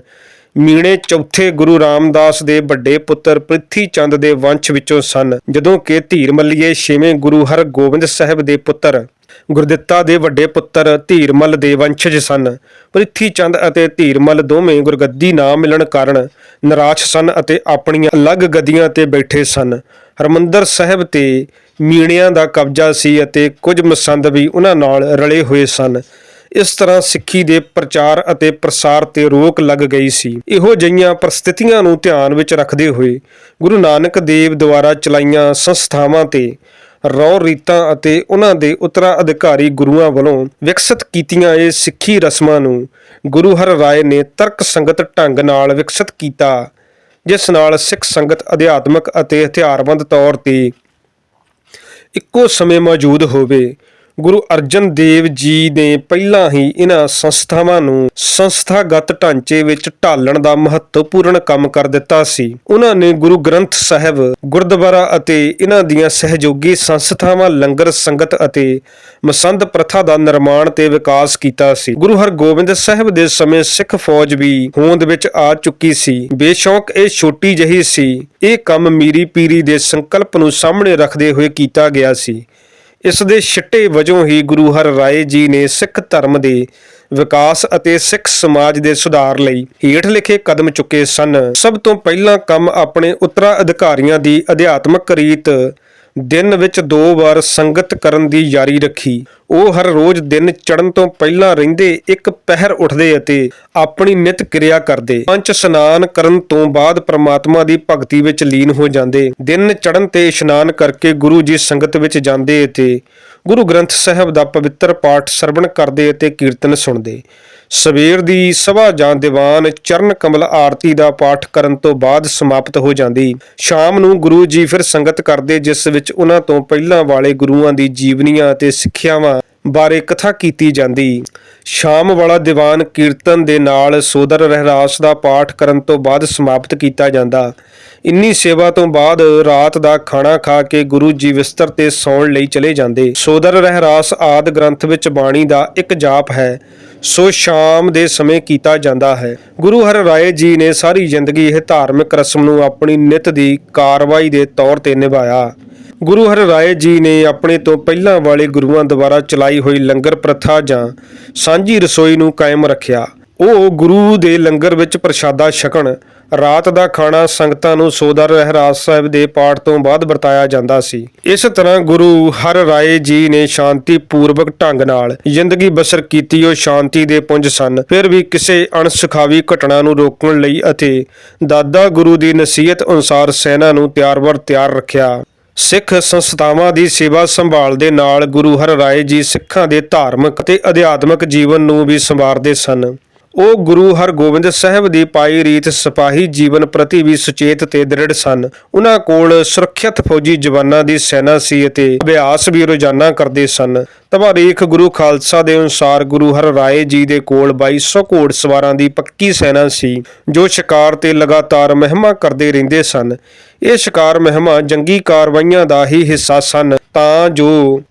ਮੀਣੇ ਚੌਥੇ ਗੁਰੂ ਰਾਮਦਾਸ ਦੇ ਵੱਡੇ ਪੁੱਤਰ ਪ੍ਰਿਥੀ ਚੰਦ ਦੇ ਵੰਸ਼ ਵਿੱਚੋਂ ਸਨ, ਜਦੋਂ ਕਿ ਧੀਰ ਮੱਲੀਏ ਛੇਵੇਂ ਗੁਰੂ ਹਰਗੋਬਿੰਦ ਸਾਹਿਬ ਦੇ ਪੁੱਤਰ ਗੁਰਦਿੱਤਾ ਦੇ ਵੱਡੇ ਪੁੱਤਰ ਧੀਰਮਲ ਦੇ ਵੰਸ਼ਜ ਸਨ। ਪ੍ਰਿਥੀ ਚੰਦ ਅਤੇ ਧੀਰਮਲ ਦੋਵੇਂ ਗੁਰਗੱਦੀ ਨਾ ਮਿਲਣ ਕਾਰਨ ਨਿਰਾਸ਼ ਸਨ ਅਤੇ ਆਪਣੀਆਂ ਅਲੱਗ ਗੱਦੀਆਂ ਤੇ ਬੈਠੇ ਸਨ। ਹਰਮੰਦਰ ਸਾਹਿਬ ਤੇ ਮੀਣਿਆਂ ਦਾ ਕਬਜ਼ਾ ਸੀ ਅਤੇ ਕੁਝ ਮਸੰਦ ਵੀ ਉਹਨਾਂ ਨਾਲ ਰਲੇ ਹੋਏ ਸਨ। ਇਸ ਤਰ੍ਹਾਂ ਸਿੱਖੀ ਦੇ ਪ੍ਰਚਾਰ ਅਤੇ ਪ੍ਰਸਾਰ ਤੇ ਰੋਕ ਲੱਗ ਗਈ ਸੀ। ਇਹੋ ਜਿਹੀਆਂ ਪ੍ਰਸਥਿਤੀਆਂ ਨੂੰ ਧਿਆਨ ਵਿੱਚ ਰੱਖਦੇ ਹੋਏ ਗੁਰੂ ਨਾਨਕ ਦੇਵ ਦੁਆਰਾ ਚਲਾਈਆਂ ਸੰਸਥਾਵਾਂ ਤੇ ਰੌ ਰੀਤਾਂ ਅਤੇ ਉਹਨਾਂ ਦੇ ਉਤਰਾਅਧਿਕਾਰੀ ਗੁਰੂਆਂ ਵੱਲੋਂ ਵਿਕਸਿਤ ਕੀਤੀਆਂ ਇਹ ਸਿੱਖੀ ਰਸਮਾਂ ਨੂੰ ਗੁਰੂ ਹਰ ਰਾਏ ਨੇ ਤਰਕ ਸੰਗਤ ਢੰਗ ਨਾਲ ਵਿਕਸਿਤ ਕੀਤਾ, ਜਿਸ ਨਾਲ ਸਿੱਖ ਸੰਗਤ ਅਧਿਆਤਮਕ ਅਤੇ ਹਥਿਆਰਬੰਦ ਤੌਰ ਤੇ ਇੱਕੋ ਸਮੇਂ ਮੌਜੂਦ ਹੋਵੇ। ਗੁਰੂ ਅਰਜਨ ਦੇਵ ਜੀ ਨੇ ਪਹਿਲਾਂ ਹੀ ਇਹਨਾਂ ਸੰਸਥਾਵਾਂ ਨੂੰ ਸੰਸਥਾਗਤ ਢਾਂਚੇ ਵਿੱਚ ਢਾਲਣ ਦਾ ਮਹੱਤਵਪੂਰਨ ਕੰਮ ਕਰ ਦਿੱਤਾ ਸੀ। ਉਹਨਾਂ ਨੇ ਗੁਰੂ ਗ੍ਰੰਥ ਸਾਹਿਬ, ਗੁਰਦੁਆਰਾ ਅਤੇ ਇਹਨਾਂ ਦੀਆਂ ਸਹਿਯੋਗੀ ਸੰਸਥਾਵਾਂ ਲੰਗਰ ਸੰਗਤ ਅਤੇ ਮਸੰਦ ਪ੍ਰਥਾ ਦਾ ਨਿਰਮਾਣ ਤੇ ਵਿਕਾਸ ਕੀਤਾ ਸੀ। ਗੁਰੂ ਹਰਗੋਬਿੰਦ ਸਾਹਿਬ ਦੇ ਸਮੇਂ ਸਿੱਖ ਫੌਜ ਵੀ ਹੋਂਦ ਵਿੱਚ ਆ ਚੁੱਕੀ ਸੀ। ਬੇਸ਼ੌਕ ਇਹ ਛੋਟੀ ਜਹੀ ਸੀ। ਇਹ ਕੰਮ ਮੀਰੀ ਪੀਰੀ ਦੇ ਸੰਕਲਪ ਨੂੰ ਸਾਹਮਣੇ ਰੱਖਦੇ ਹੋਏ ਕੀਤਾ ਗਿਆ ਸੀ। ਇਸ ਦੇ ਛਿੱਟੇ ਵਜੋਂ ਹੀ ਗੁਰੂ ਹਰ ਰਾਏ ਜੀ ਨੇ ਸਿੱਖ ਧਰਮ ਦੇ ਵਿਕਾਸ ਅਤੇ ਸਿੱਖ ਸਮਾਜ ਦੇ ਸੁਧਾਰ ਲਈ ਹੇਠ ਲਿਖੇ ਕਦਮ ਚੁੱਕੇ ਸਨ। ਸਭ ਤੋਂ ਪਹਿਲਾਂ ਕੰਮ ਆਪਣੇ ਉਤਰਾਅਧਿਕਾਰੀਆਂ ਦੀ ਅਧਿਆਤਮਕ ਰੀਤ ਦਿਨ ਵਿੱਚ ਦੋ ਵਾਰ ਸੰਗਤ ਕਰਨ ਦੀ ਜਾਰੀ ਰੱਖੀ। ਉਹ ਹਰ ਰੋਜ਼ ਦਿਨ ਚੜਨ ਤੋਂ ਪਹਿਲਾਂ ਰਹਿੰਦੇ, ਇੱਕ ਪਹਿਰ ਉੱਠਦੇ ਅਤੇ ਆਪਣੀ ਨਿਤ ਕਿਰਿਆ ਕਰਦੇ। ਪੰਚ ਇਸ਼ਨਾਨ ਕਰਨ ਤੋਂ ਬਾਅਦ ਪ੍ਰਮਾਤਮਾ ਦੀ ਭਗਤੀ ਵਿੱਚ ਲੀਨ ਹੋ ਜਾਂਦੇ। ਦਿਨ ਚੜਨ ਤੇ ਇਸ਼ਨਾਨ ਕਰਕੇ ਗੁਰੂ ਜੀ ਸੰਗਤ ਵਿੱਚ ਜਾਂਦੇ ਅਤੇ ਗੁਰੂ ਗ੍ਰੰਥ ਸਾਹਿਬ ਦਾ ਪਵਿੱਤਰ ਪਾਠ ਸਰਵਣ ਕਰਦੇ ਅਤੇ ਕੀਰਤਨ ਸੁਣਦੇ। ਸਵੇਰ ਦੀ ਸਭਾ ਜਾਂ ਦੀਵਾਨ ਚਰਨ ਕਮਲ ਆਰਤੀ ਦਾ ਪਾਠ ਕਰਨ ਤੋਂ ਬਾਅਦ ਸਮਾਪਤ ਹੋ ਜਾਂਦੀ। ਸ਼ਾਮ ਨੂੰ ਗੁਰੂ ਜੀ ਫਿਰ ਸੰਗਤ ਕਰਦੇ, ਜਿਸ ਵਿੱਚ ਉਹਨਾਂ ਤੋਂ ਪਹਿਲਾਂ ਵਾਲੇ ਗੁਰੂਆਂ ਦੀ ਜੀਵਨੀਆਂ ਅਤੇ ਸਿੱਖਿਆਵਾਂ ਬਾਰੇ ਕਥਾ ਕੀਤੀ ਜਾਂਦੀ। ਸ਼ਾਮ ਵਾਲਾ ਦੀਵਾਨ ਕੀਰਤਨ ਦੇ ਨਾਲ ਸੋਦਰ ਰਹਿਰਾਸ ਦਾ ਪਾਠ ਕਰਨ ਤੋਂ ਬਾਅਦ ਸਮਾਪਤ ਕੀਤਾ ਜਾਂਦਾ। ਇੰਨੀ ਸੇਵਾ ਤੋਂ ਬਾਅਦ ਰਾਤ ਦਾ ਖਾਣਾ ਖਾ ਕੇ ਗੁਰੂ ਜੀ ਬਿਸਤਰ ਤੇ ਸੌਣ ਲਈ ਚਲੇ ਜਾਂਦੇ। ਸੋਦਰ ਰਹਿਰਾਸ ਆਦ ਗ੍ਰੰਥ ਵਿੱਚ ਬਾਣੀ ਦਾ ਇੱਕ ਜਾਪ ਹੈ। ਸੋ ਸ਼ਾਮ ਦੇ ਸਮੇਂ ਕੀਤਾ ਜਾਂਦਾ ਹੈ। ਗੁਰੂ ਹਰ ਰਾਏ ਜੀ ਨੇ ਸਾਰੀ ਜ਼ਿੰਦਗੀ ਇਹ ਧਾਰਮਿਕ ਰਸਮ ਨੂੰ ਆਪਣੀ ਨਿਤ ਦੀ ਕਾਰਵਾਈ ਦੇ ਤੌਰ ਤੇ ਨਿਭਾਇਆ। ਗੁਰੂ ਹਰਿਰਾਏ ਜੀ ਨੇ ਆਪਣੇ ਤੋਂ ਪਹਿਲਾਂ ਵਾਲੇ ਗੁਰੂਆਂ ਦੁਆਰਾ ਚਲਾਈ ਹੋਈ ਲੰਗਰ ਪ੍ਰਥਾ ਜਾਂ ਸਾਂਝੀ ਰਸੋਈ ਨੂੰ ਕਾਇਮ ਰੱਖਿਆ। ਉਹ ਗੁਰੂ ਦੇ ਲੰਗਰ ਵਿੱਚ ਪ੍ਰਸ਼ਾਦਾ ਛਕਣ, ਰਾਤ ਦਾ ਖਾਣਾ ਸੰਗਤਾਂ ਨੂੰ ਸੋਦਰ ਰਹਿਰਾਸ ਸਾਹਿਬ ਦੇ ਪਾਠ ਤੋਂ ਬਾਅਦ ਵਰਤਾਇਆ ਜਾਂਦਾ ਸੀ। ਇਸ ਤਰ੍ਹਾਂ ਗੁਰੂ ਹਰ ਰਾਏ ਜੀ ਨੇ ਸ਼ਾਂਤੀ ਪੂਰਵਕ ਢੰਗ ਨਾਲ ਜ਼ਿੰਦਗੀ ਬਸਰ ਕੀਤੀ, ਉਹ ਸ਼ਾਂਤੀ ਦੇ ਪੁੰਜ ਸਨ। ਫਿਰ ਵੀ ਕਿਸੇ ਅਣਸੁਖਾਵੀ ਘਟਨਾ ਨੂੰ ਰੋਕਣ ਲਈ ਅਤੇ ਦਾਦਾ ਗੁਰੂ ਦੀ ਨਸੀਹਤ ਅਨੁਸਾਰ ਸੈਨਾ ਨੂੰ ਤਿਆਰ-ਬਰ ਤਿਆਰ ਰੱਖਿਆ। ਸਿੱਖ ਸੰਸਥਾਵਾਂ ਦੀ ਸੇਵਾ ਸੰਭਾਲ ਦੇ ਨਾਲ ਗੁਰੂ ਹਰ ਰਾਏ ਜੀ ਸਿੱਖਾਂ ਦੇ ਧਾਰਮਿਕ ਅਤੇ ਅਧਿਆਤਮਿਕ ਜੀਵਨ ਨੂੰ ਵੀ ਸੰਵਾਰਦੇ ਸਨ। ਉਹ ਗੁਰੂ ਹਰਗੋਬਿੰਦ ਸਾਹਿਬ ਦੀ ਪਾਈ ਰੀਤ ਸਿਪਾਹੀ ਜੀਵਨ ਪ੍ਰਤੀ ਵੀ ਸੁਚੇਤ ਤੇ ਦ੍ਰਿੜ ਸਨ। ਉਹਨਾਂ ਕੋਲ ਸੁਰੱਖਿਅਤ ਫੌਜੀ ਜਵਾਨਾਂ ਦੀ ਸੈਨਾ ਸੀ ਅਤੇ ਅਭਿਆਸ ਵੀ ਰੋਜ਼ਾਨਾ ਕਰਦੇ ਸਨ। ਤਵਾਰੀਖ ਗੁਰੂ ਖਾਲਸਾ ਦੇ ਅਨੁਸਾਰ ਗੁਰੂ ਹਰ ਰਾਏ ਜੀ ਦੇ ਕੋਲ 2200 ਘੋੜਸਵਾਰਾਂ ਦੀ ਪੱਕੀ ਸੈਨਾ ਸੀ, ਜੋ ਸ਼ਿਕਾਰ ਤੇ ਲਗਾਤਾਰ ਮਹਿਮਾ ਕਰਦੇ ਰਹਿੰਦੇ ਸਨ। ਇਹ ਸ਼ਿਕਾਰ ਮਹਿਮਾ ਜੰਗੀ ਕਾਰਵਾਈਆਂ ਦਾ ਹੀ ਹਿੱਸਾ ਸਨ। ਤਾਂ ਜੋ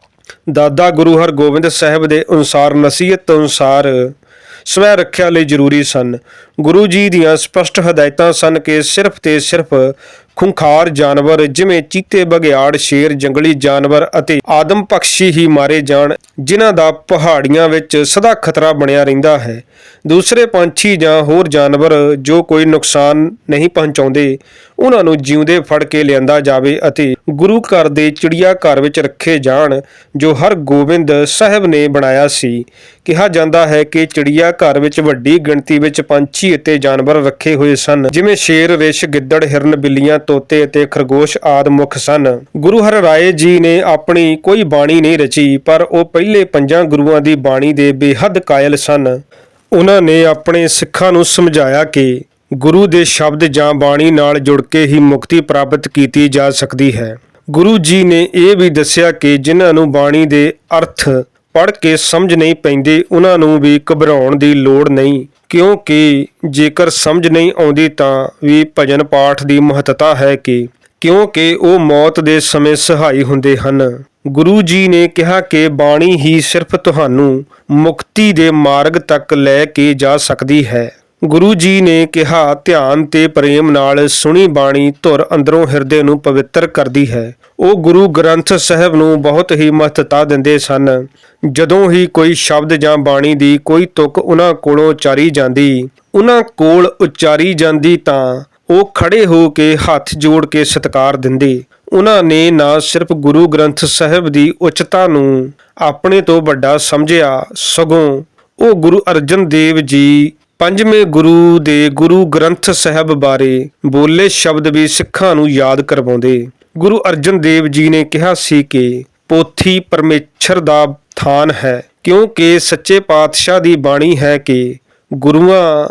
ਦਾਦਾ ਗੁਰੂ ਹਰਗੋਬਿੰਦ ਸਾਹਿਬ ਦੇ ਅਨੁਸਾਰ ਨਸੀਹਤ ਅਨੁਸਾਰ ਸਵੈ ਰੱਖਿਆ ਲਈ ਜ਼ਰੂਰੀ ਸਨ। ਗੁਰੂ ਜੀ ਦੀਆਂ ਸਪਸ਼ਟ ਹਦਾਇਤਾਂ ਸਨ ਕਿ ਸਿਰਫ ਤੇ ਸਿਰਫ ਖੁੰਖਾਰ ਜਾਨਵਰ, ਜਿਵੇਂ ਚੀਤੇ ਬਗਿਆੜ ਸ਼ੇਰ, ਜੰਗਲੀ ਜਾਨਵਰ ਅਤੇ ਆਦਮ ਪਕਸ਼ੀ ਹੀ ਮਾਰੇ ਜਾਣ, ਜਿਨ੍ਹਾਂ ਦਾ ਪਹਾੜੀਆਂ ਵਿੱਚ ਸਦਾ ਖਤਰਾ ਬਣਿਆ ਰਹਿੰਦਾ ਹੈ। ਦੂਸਰੇ ਪੰਛੀ ਜਾਂ ਹੋਰ ਜਾਨਵਰ ਜੋ ਕੋਈ ਨੁਕਸਾਨ ਨਹੀਂ ਪਹੁੰਚਾਉਂਦੇ, ਉਹਨਾਂ ਨੂੰ ਜਿਉਂਦੇ ਫੜ ਕੇ ਲਿਆਂਦਾ ਜਾਵੇ ਅਤੇ ਗੁਰੂ ਘਰ ਦੇ ਚਿੜੀਆ ਘਰ ਵਿੱਚ ਰੱਖੇ ਜਾਣ, ਜੋ ਹਰ ਗੋਬਿੰਦ ਸਾਹਿਬ ਨੇ ਬਣਾਇਆ ਸੀ। ਕਿਹਾ ਜਾਂਦਾ ਹੈ ਕਿ ਚਿੜੀਆ ਘਰ ਵਿੱਚ ਵੱਡੀ ਗਿਣਤੀ ਵਿੱਚ ਪੰਛੀ ਅਤੇ ਜਾਨਵਰ ਰੱਖੇ ਹੋਏ ਸਨ, ਜਿਵੇਂ ਸ਼ੇਰ, ਰਿਛ, ਗਿੱਦੜ, ਹਿਰਨ, ਬਿੱਲੀਆਂ ਤੋਤੇ ਅਤੇ ਖਰਗੋਸ਼ ਆਦਿ ਮੁੱਖ ਸਨ। ਗੁਰੂ ਹਰ ਰਾਏ ਜੀ ਨੇ ਆਪਣੀ ਕੋਈ ਬਾਣੀ ਨਹੀਂ ਰਚੀ, ਪਰ ਉਹ ਪਹਿਲੇ ਪੰਜਾਂ ਗੁਰੂਆਂ ਦੀ ਬਾਣੀ ਦੇ ਬੇਹੱਦ ਕਾਇਲ ਸਨ। ਉਹਨਾਂ ਨੇ ਆਪਣੇ ਸਿੱਖਾਂ ਨੂੰ ਸਮਝਾਇਆ ਕਿ ਗੁਰੂ ਦੇ ਸ਼ਬਦ ਜਾਂ ਬਾਣੀ ਨਾਲ ਜੁੜ ਕੇ ਹੀ ਮੁਕਤੀ ਪ੍ਰਾਪਤ ਕੀਤੀ ਜਾ ਸਕਦੀ ਹੈ। ਗੁਰੂ ਜੀ ਨੇ ਇਹ ਵੀ ਦੱਸਿਆ ਕਿ ਜਿਨ੍ਹਾਂ ਨੂੰ ਬਾਣੀ ਦੇ ਅਰਥ ਪੜ੍ਹ ਕੇ ਸਮਝ ਨਹੀਂ ਪੈਂਦੇ, ਉਹਨਾਂ ਨੂੰ ਵੀ ਘਬਰਾਉਣ ਦੀ ਲੋੜ ਨਹੀਂ। ਕਿਉਂਕਿ ਜੇਕਰ ਸਮਝ ਨਹੀਂ ਆਉਂਦੀ ਤਾਂ ਵੀ ਭਜਨ ਪਾਠ ਦੀ ਮਹੱਤਤਾ ਹੈ ਕਿ? ਕਿਉਂਕਿ ਉਹ ਮੌਤ ਦੇ ਸਮੇਂ ਸਹਾਈ ਹੁੰਦੇ ਹਨ। ਗੁਰੂ ਜੀ ਨੇ ਕਿਹਾ ਕਿ ਬਾਣੀ ਹੀ ਸਿਰਫ ਤੁਹਾਨੂੰ ਮੁਕਤੀ ਦੇ ਮਾਰਗ ਤੱਕ ਲੈ ਕੇ ਜਾ ਸਕਦੀ ਹੈ। ਗੁਰੂ ਜੀ ਨੇ ਕਿਹਾ, ਧਿਆਨ ਤੇ ਪ੍ਰੇਮ ਨਾਲ ਸੁਣੀ ਬਾਣੀ ਧੁਰ ਅੰਦਰੋਂ ਹਿਰਦੇ ਨੂੰ ਪਵਿੱਤਰ ਕਰਦੀ ਹੈ। ਉਹ ਗੁਰੂ ਗ੍ਰੰਥ ਸਾਹਿਬ ਨੂੰ ਬਹੁਤ ਹੀ ਮਹੱਤਤਾ ਦਿੰਦੇ ਸਨ। ਜਦੋਂ ਹੀ ਕੋਈ ਸ਼ਬਦ ਜਾਂ ਬਾਣੀ ਦੀ ਕੋਈ ਤੁਕ ਉਹਨਾਂ ਕੋਲੋਂ ਉਚਾਰੀ ਜਾਂਦੀ, ਉਹਨਾਂ ਕੋਲ ਉਚਾਰੀ ਜਾਂਦੀ ਤਾਂ ਉਹ ਖੜੇ ਹੋ ਕੇ ਹੱਥ ਜੋੜ ਕੇ ਸਤਿਕਾਰ ਦਿੰਦੇ। ਉਹਨਾਂ ਨੇ ਨਾ ਸਿਰਫ ਗੁਰੂ ਗ੍ਰੰਥ ਸਾਹਿਬ ਦੀ ਉੱਚਤਾ ਨੂੰ ਆਪਣੇ ਤੋਂ ਵੱਡਾ ਸਮਝਿਆ, ਸਗੋਂ ਉਹ ਗੁਰੂ ਅਰਜਨ ਦੇਵ ਜੀ ਪੰਜਵੇਂ ਗੁਰੂ ਦੇ ਗੁਰੂ ਗ੍ਰੰਥ ਸਾਹਿਬ ਬਾਰੇ ਬੋਲੇ ਸ਼ਬਦ ਵੀ ਸਿੱਖਾਂ ਨੂੰ ਯਾਦ ਕਰਵਾਉਂਦੇ। ਗੁਰੂ ਅਰਜਨ ਦੇਵ ਜੀ ਨੇ ਕਿਹਾ ਸੀ ਕਿ ਪੋਥੀ ਪਰਮੇਸ਼ਰ ਦਾ ਥਾਨ ਹੈ, ਕਿਉਂਕਿ ਸੱਚੇ ਪਾਤਸ਼ਾਹ ਦੀ ਬਾਣੀ ਹੈ ਕਿ ਗੁਰੂਆਂ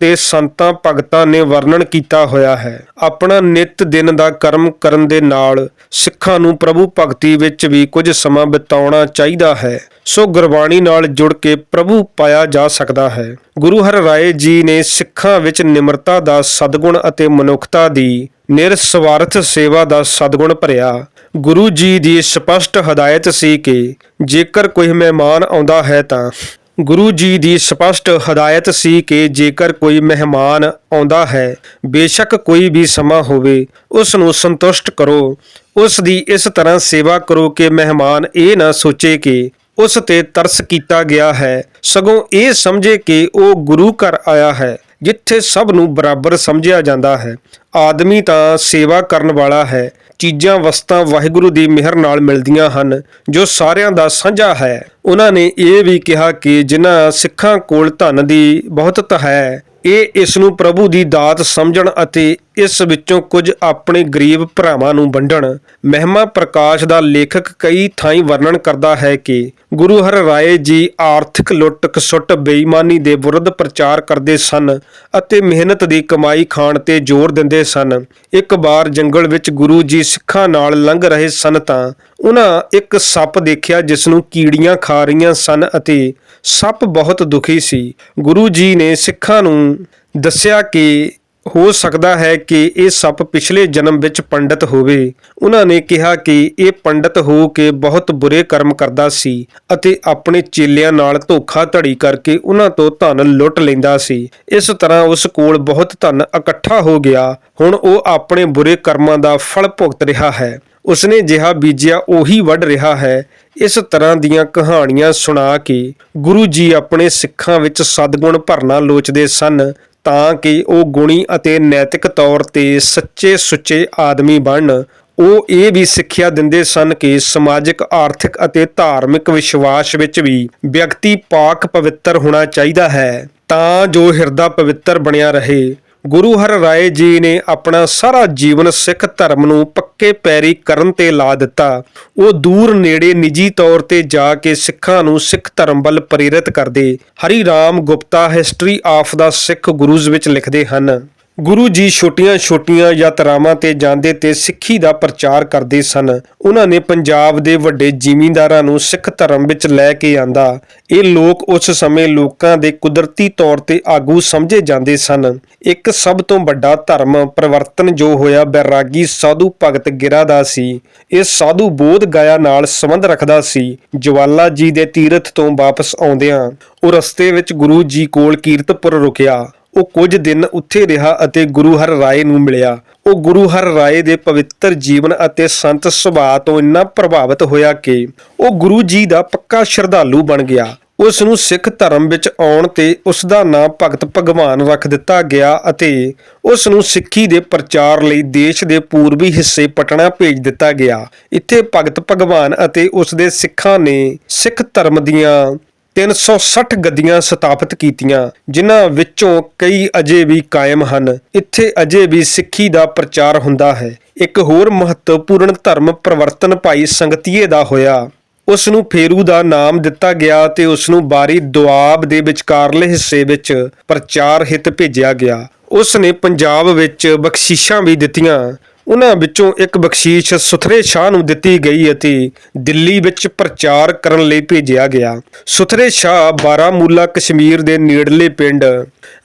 ਤੇ ਸੰਤਾਂ ਭਗਤਾਂ ਨੇ ਵਰਣਨ ਕੀਤਾ ਹੋਇਆ ਹੈ। ਆਪਣਾ ਨਿਤ ਦਿਨ ਦਾ ਕਰਮ ਕਰਨ ਦੇ ਨਾਲ ਸਿੱਖਾਂ ਨੂੰ ਪ੍ਰਭੂ ਭਗਤੀ ਵਿੱਚ ਵੀ ਕੁਝ ਸਮਾਂ ਬਿਤਾਉਣਾ ਚਾਹੀਦਾ ਹੈ। ਸੋ ਗੁਰਬਾਣੀ ਨਾਲ ਜੁੜ ਕੇ ਪ੍ਰਭੂ ਪਾਇਆ ਜਾ ਸਕਦਾ ਹੈ। ਗੁਰੂ ਹਰ ਰਾਏ ਜੀ ਨੇ ਸਿੱਖਾਂ ਵਿੱਚ ਨਿਮਰਤਾ ਦਾ ਸਦਗੁਣ ਅਤੇ ਮਨੁੱਖਤਾ ਦੀ ਨਿਰਸਵਾਰਥ ਸੇਵਾ ਦਾ ਸਦਗੁਣ ਭਰਿਆ। ਗੁਰੂ ਜੀ ਦੀ ਸਪਸ਼ਟ ਹਦਾਇਤ ਸੀ ਕਿ ਜੇਕਰ ਕੋਈ ਮਹਿਮਾਨ ਆਉਂਦਾ ਹੈ ਤਾਂ ਗੁਰੂ ਜੀ ਦੀ ਸਪਸ਼ਟ ਹਦਾਇਤ ਸੀ ਕਿ ਜੇਕਰ ਕੋਈ ਮਹਿਮਾਨ ਆਉਂਦਾ ਹੈ, ਬੇਸ਼ੱਕ ਕੋਈ ਵੀ ਸਮਾਂ ਹੋਵੇ, ਉਸ ਨੂੰ ਸੰਤੁਸ਼ਟ ਕਰੋ। ਉਸ ਦੀ ਇਸ ਤਰ੍ਹਾਂ ਸੇਵਾ ਕਰੋ ਕਿ ਮਹਿਮਾਨ ਇਹ ਨਾ ਸੋਚੇ ਕਿ ਉਸ ਤੇ ਤਰਸ ਕੀਤਾ ਗਿਆ ਹੈ। ਸਗੋਂ ਇਹ ਸਮਝੇ ਕਿ ਉਹ ਗੁਰੂ ਘਰ ਆਇਆ ਹੈ, ਜਿੱਥੇ ਸਭ ਨੂੰ ਬਰਾਬਰ ਸਮਝਿਆ ਜਾਂਦਾ ਹੈ। ਆਦਮੀ ਤਾਂ ਸੇਵਾ ਕਰਨ ਵਾਲਾ ਹੈ ਚੀਜ਼ਾਂ, ਵਸਤਾਂ ਵਾਹਿਗੁਰੂ ਦੀ ਮਿਹਰ ਨਾਲ ਮਿਲਦੀਆਂ ਹਨ, ਜੋ ਸਾਰਿਆਂ ਦਾ ਸਾਂਝਾ ਹੈ। ਉਹਨਾਂ ਨੇ ਇਹ ਵੀ ਕਿਹਾ ਕਿ ਜਿਨ੍ਹਾਂ ਸਿੱਖਾਂ ਕੋਲ ਧਨ ਦੀ ਬਹੁਤਤ ਹੈ, ਇਹ ਇਸ ਨੂੰ ਪ੍ਰਭੂ ਦੀ ਦਾਤ ਸਮਝਣ ਅਤੇ ਇਸ ਵਿੱਚੋਂ ਕੁਝ ਆਪਣੇ ਗਰੀਬ ਭਰਾਵਾਂ ਨੂੰ ਵੰਡਣ। ਮਹਿਮਾ ਪ੍ਰਕਾਸ਼ ਦਾ ਲੇਖਕ ਕਈ ਥਾਈਂ ਵਰਣਨ ਕਰਦਾ ਹੈ ਕਿ ਗੁਰੂ ਹਰ ਰਾਏ ਜੀ ਆਰਥਿਕ ਲੁੱਟ ਖਸੁੱਟ ਬੇਈਮਾਨੀ ਦੇ ਵਿਰੁੱਧ ਪ੍ਰਚਾਰ ਕਰਦੇ ਸਨ ਅਤੇ ਮਿਹਨਤ ਦੀ ਕਮਾਈ ਖਾਣ ਤੇ ਜ਼ੋਰ ਦਿੰਦੇ ਸਨ। ਇੱਕ ਵਾਰ ਜੰਗਲ ਵਿੱਚ ਗੁਰੂ ਜੀ ਸਿੱਖਾਂ ਨਾਲ ਲੰਘ ਰਹੇ ਸਨ ਤਾਂ ਉਹਨਾਂ ਇੱਕ ਸੱਪ ਦੇਖਿਆ ਜਿਸ ਨੂੰ ਕੀੜੀਆਂ ਖਾ ਰਹੀਆਂ ਸਨ ਅਤੇ ਸੱਪ ਬਹੁਤ ਦੁਖੀ ਸੀ। ਗੁਰੂ ਜੀ ਨੇ ਸਿੱਖਾਂ ਨੂੰ ਦੱਸਿਆ ਕਿ ਹੋ ਸਕਦਾ ਹੈ ਕਿ ਇਹ ਸੱਪ ਪਿਛਲੇ ਜਨਮ ਵਿੱਚ ਪੰਡਤ ਹੋਵੇ। ਉਹਨਾਂ ਨੇ ਕਿਹਾ ਕਿ ਇਹ ਪੰਡਤ ਹੋ ਕੇ ਬਹੁਤ ਬੁਰੇ ਕਰਮ ਕਰਦਾ ਸੀ ਅਤੇ ਆਪਣੇ ਚੇਲਿਆਂ ਨਾਲ ਧੋਖਾ ਧੜੀ ਕਰਕੇ ਉਹਨਾਂ ਤੋਂ ਧਨ ਲੁੱਟ ਲੈਂਦਾ ਸੀ। ਇਸ ਤਰ੍ਹਾਂ ਉਸ ਕੋਲ ਬਹੁਤ ਧਨ ਇਕੱਠਾ ਹੋ ਗਿਆ। ਹੁਣ ਉਹ ਆਪਣੇ ਬੁਰੇ ਕਰਮਾਂ ਦਾ ਫਲ ਭੁਗਤ ਰਿਹਾ ਹੈ। ਉਸਨੇ ਜਿਹਾ ਬੀਜਿਆ ਉਹੀ ਵੱਢ ਰਿਹਾ ਹੈ। ਇਸ ਤਰ੍ਹਾਂ ਦੀਆਂ ਕਹਾਣੀਆਂ ਸੁਣਾ ਕੇ ਗੁਰੂ ਜੀ ਆਪਣੇ ਸਿੱਖਾਂ ਵਿੱਚ ਸਦਗੁਣ ਭਰਨਾ ਲੋਚਦੇ ਸਨ ਤਾਂ ਕਿ ਉਹ ਗੁਣੀ ਅਤੇ ਨੈਤਿਕ ਤੌਰ ਤੇ ਸੱਚੇ ਸੁੱਚੇ ਆਦਮੀ ਬਣਨ। ਉਹ ਇਹ ਵੀ ਸਿੱਖਿਆ ਦਿੰਦੇ ਸਨ ਕਿ ਸਮਾਜਿਕ, ਆਰਥਿਕ ਅਤੇ ਧਾਰਮਿਕ ਵਿਸ਼ਵਾਸ ਵਿੱਚ ਵੀ ਵਿਅਕਤੀ ਪਾਕ ਪਵਿੱਤਰ ਹੋਣਾ ਚਾਹੀਦਾ ਹੈ, ਤਾਂ ਜੋ ਹਿਰਦਾ ਪਵਿੱਤਰ ਬਣਿਆ ਰਹੇ। ਗੁਰੂ ਹਰ ਰਾਏ ਜੀ ਨੇ ਆਪਣਾ ਸਾਰਾ ਜੀਵਨ ਸਿੱਖ ਧਰਮ ਨੂੰ ਪੱਕੇ ਪੈਰੀ ਕਰਨ ਤੇ ਲਾ ਦਿੱਤਾ। ਉਹ ਦੂਰ ਨੇੜੇ ਨਿੱਜੀ ਤੌਰ ਤੇ ਜਾ ਕੇ ਸਿੱਖਾਂ ਨੂੰ ਸਿੱਖ ਧਰਮ ਵੱਲ ਪ੍ਰੇਰਿਤ ਕਰਦੇ। ਹਰੀ ਰਾਮ ਗੁਪਤਾ ਹਿਸਟਰੀ ਆਫ ਦਾ ਸਿੱਖ ਗੁਰੂਜ਼ ਵਿੱਚ ਲਿਖਦੇ ਹਨ। ਗੁਰੂ ਜੀ ਛੋਟੀਆਂ-ਛੋਟੀਆਂ ਯਾਤਰਾਵਾਂ ਤੇ ਜਾਂਦੇ ਤੇ ਸਿੱਖੀ ਦਾ ਪ੍ਰਚਾਰ ਕਰਦੇ ਸਨ। ਉਹਨਾਂ ਨੇ ਪੰਜਾਬ ਦੇ ਵੱਡੇ ਜ਼ਿਮੀਂਦਾਰਾਂ ਨੂੰ ਸਿੱਖ ਧਰਮ ਵਿੱਚ ਲੈ ਕੇ ਆਂਦਾ। ਇਹ ਲੋਕ ਉਸ ਸਮੇਂ ਲੋਕਾਂ ਦੇ ਕੁਦਰਤੀ ਤੌਰ ਤੇ ਆਗੂ ਸਮਝੇ ਜਾਂਦੇ ਸਨ। ਇੱਕ ਸਭ ਤੋਂ ਵੱਡਾ ਧਰਮ ਪਰਿਵਰਤਨ ਜੋ ਹੋਇਆ ਬੈਰਾਗੀ ਸਾਧੂ ਭਗਤ ਗਿਰਾ ਦਾ ਸੀ। ਇਹ ਸਾਧੂ ਬੋਧ ਗਾਇਆ ਨਾਲ ਸੰਬੰਧ ਰੱਖਦਾ ਸੀ। ਜਵਾਲਾ ਜੀ ਦੇ ਤੀਰਥ ਤੋਂ ਵਾਪਸ ਆਉਂਦਿਆਂ ਉਹ ਰਸਤੇ ਵਿੱਚ ਗੁਰੂ ਜੀ ਕੋਲ ਕੀਰਤਪੁਰ ਰੁਕਿਆ। ਉਹ ਕੁਝ ਦਿਨ ਉੱਥੇ ਰਿਹਾ ਅਤੇ ਗੁਰੂ ਹਰ ਰਾਏ ਨੂੰ ਮਿਲਿਆ। ਉਹ ਗੁਰੂ ਹਰ ਰਾਏ ਦੇ ਪਵਿੱਤਰ ਜੀਵਨ ਅਤੇ ਸੰਤ ਸੁਭਾਅ ਤੋਂ ਇੰਨਾ ਪ੍ਰਭਾਵਿਤ ਹੋਇਆ ਕਿ ਉਹ ਗੁਰੂ ਜੀ ਦਾ ਪੱਕਾ ਸ਼ਰਧਾਲੂ ਬਣ ਗਿਆ। ਉਸ ਨੂੰ ਸਿੱਖ ਧਰਮ ਵਿੱਚ ਆਉਣ ਤੇ ਉਸ ਦਾ ਨਾਮ ਭਗਤ ਭਗਵਾਨ ਰੱਖ ਦਿੱਤਾ ਗਿਆ ਅਤੇ ਉਸ ਨੂੰ ਸਿੱਖੀ ਦੇ ਪ੍ਰਚਾਰ ਲਈ ਦੇਸ਼ ਦੇ ਪੂਰਬੀ ਹਿੱਸੇ ਪਟਨਾ ਭੇਜ ਦਿੱਤਾ ਗਿਆ। ਇੱਥੇ ਭਗਤ ਭਗਵਾਨ ਅਤੇ ਉਸ ਦੇ ਸਿੱਖਾਂ ਨੇ ਸਿੱਖ ਧਰਮ ਦੀਆਂ 360 ਗੱਦੀਆਂ ਸਥਾਪਿਤ ਕੀਤੀਆਂ, ਜਿਨ੍ਹਾਂ ਵਿੱਚੋਂ ਕਈ ਅਜੇ ਵੀ ਕਾਇਮ ਹਨ। ਇੱਥੇ ਅਜੇ ਵੀ ਸਿੱਖੀ ਦਾ ਪ੍ਰਚਾਰ ਹੁੰਦਾ ਹੈ। ਇੱਕ ਹੋਰ ਮਹੱਤਵਪੂਰਨ ਧਰਮ ਪਰਿਵਰਤਨ ਭਾਈ ਸੰਗਤੀਏ ਦਾ ਹੋਇਆ। ਉਸ ਨੂੰ ਫੇਰੂ ਦਾ ਨਾਮ ਦਿੱਤਾ ਗਿਆ ਤੇ ਉਸ ਨੂੰ ਬਾਰੀ ਦੁਆਬ ਦੇ ਵਿਚਕਾਰਲੇ ਹਿੱਸੇ ਵਿੱਚ ਪ੍ਰਚਾਰ ਹਿੱਤ ਭੇਜਿਆ ਗਿਆ। ਉਸ ਨੇ ਪੰਜਾਬ ਵਿੱਚ ਬਖਸ਼ਿਸ਼ਾਂ ਵੀ ਦਿੱਤੀਆਂ। ਉਹਨਾਂ ਵਿੱਚੋਂ ਇੱਕ ਬਖਸ਼ੀਸ਼ ਸੁਥਰੇ ਸ਼ਾਹ ਨੂੰ ਦਿੱਤੀ ਗਈ ਅਤੇ ਦਿੱਲੀ ਵਿੱਚ ਪ੍ਰਚਾਰ ਕਰਨ ਲਈ ਭੇਜਿਆ ਗਿਆ। ਸੁਥਰੇ ਸ਼ਾਹ ਬਾਰਾਮੂਲਾ ਕਸ਼ਮੀਰ ਦੇ ਨੇੜਲੇ ਪਿੰਡ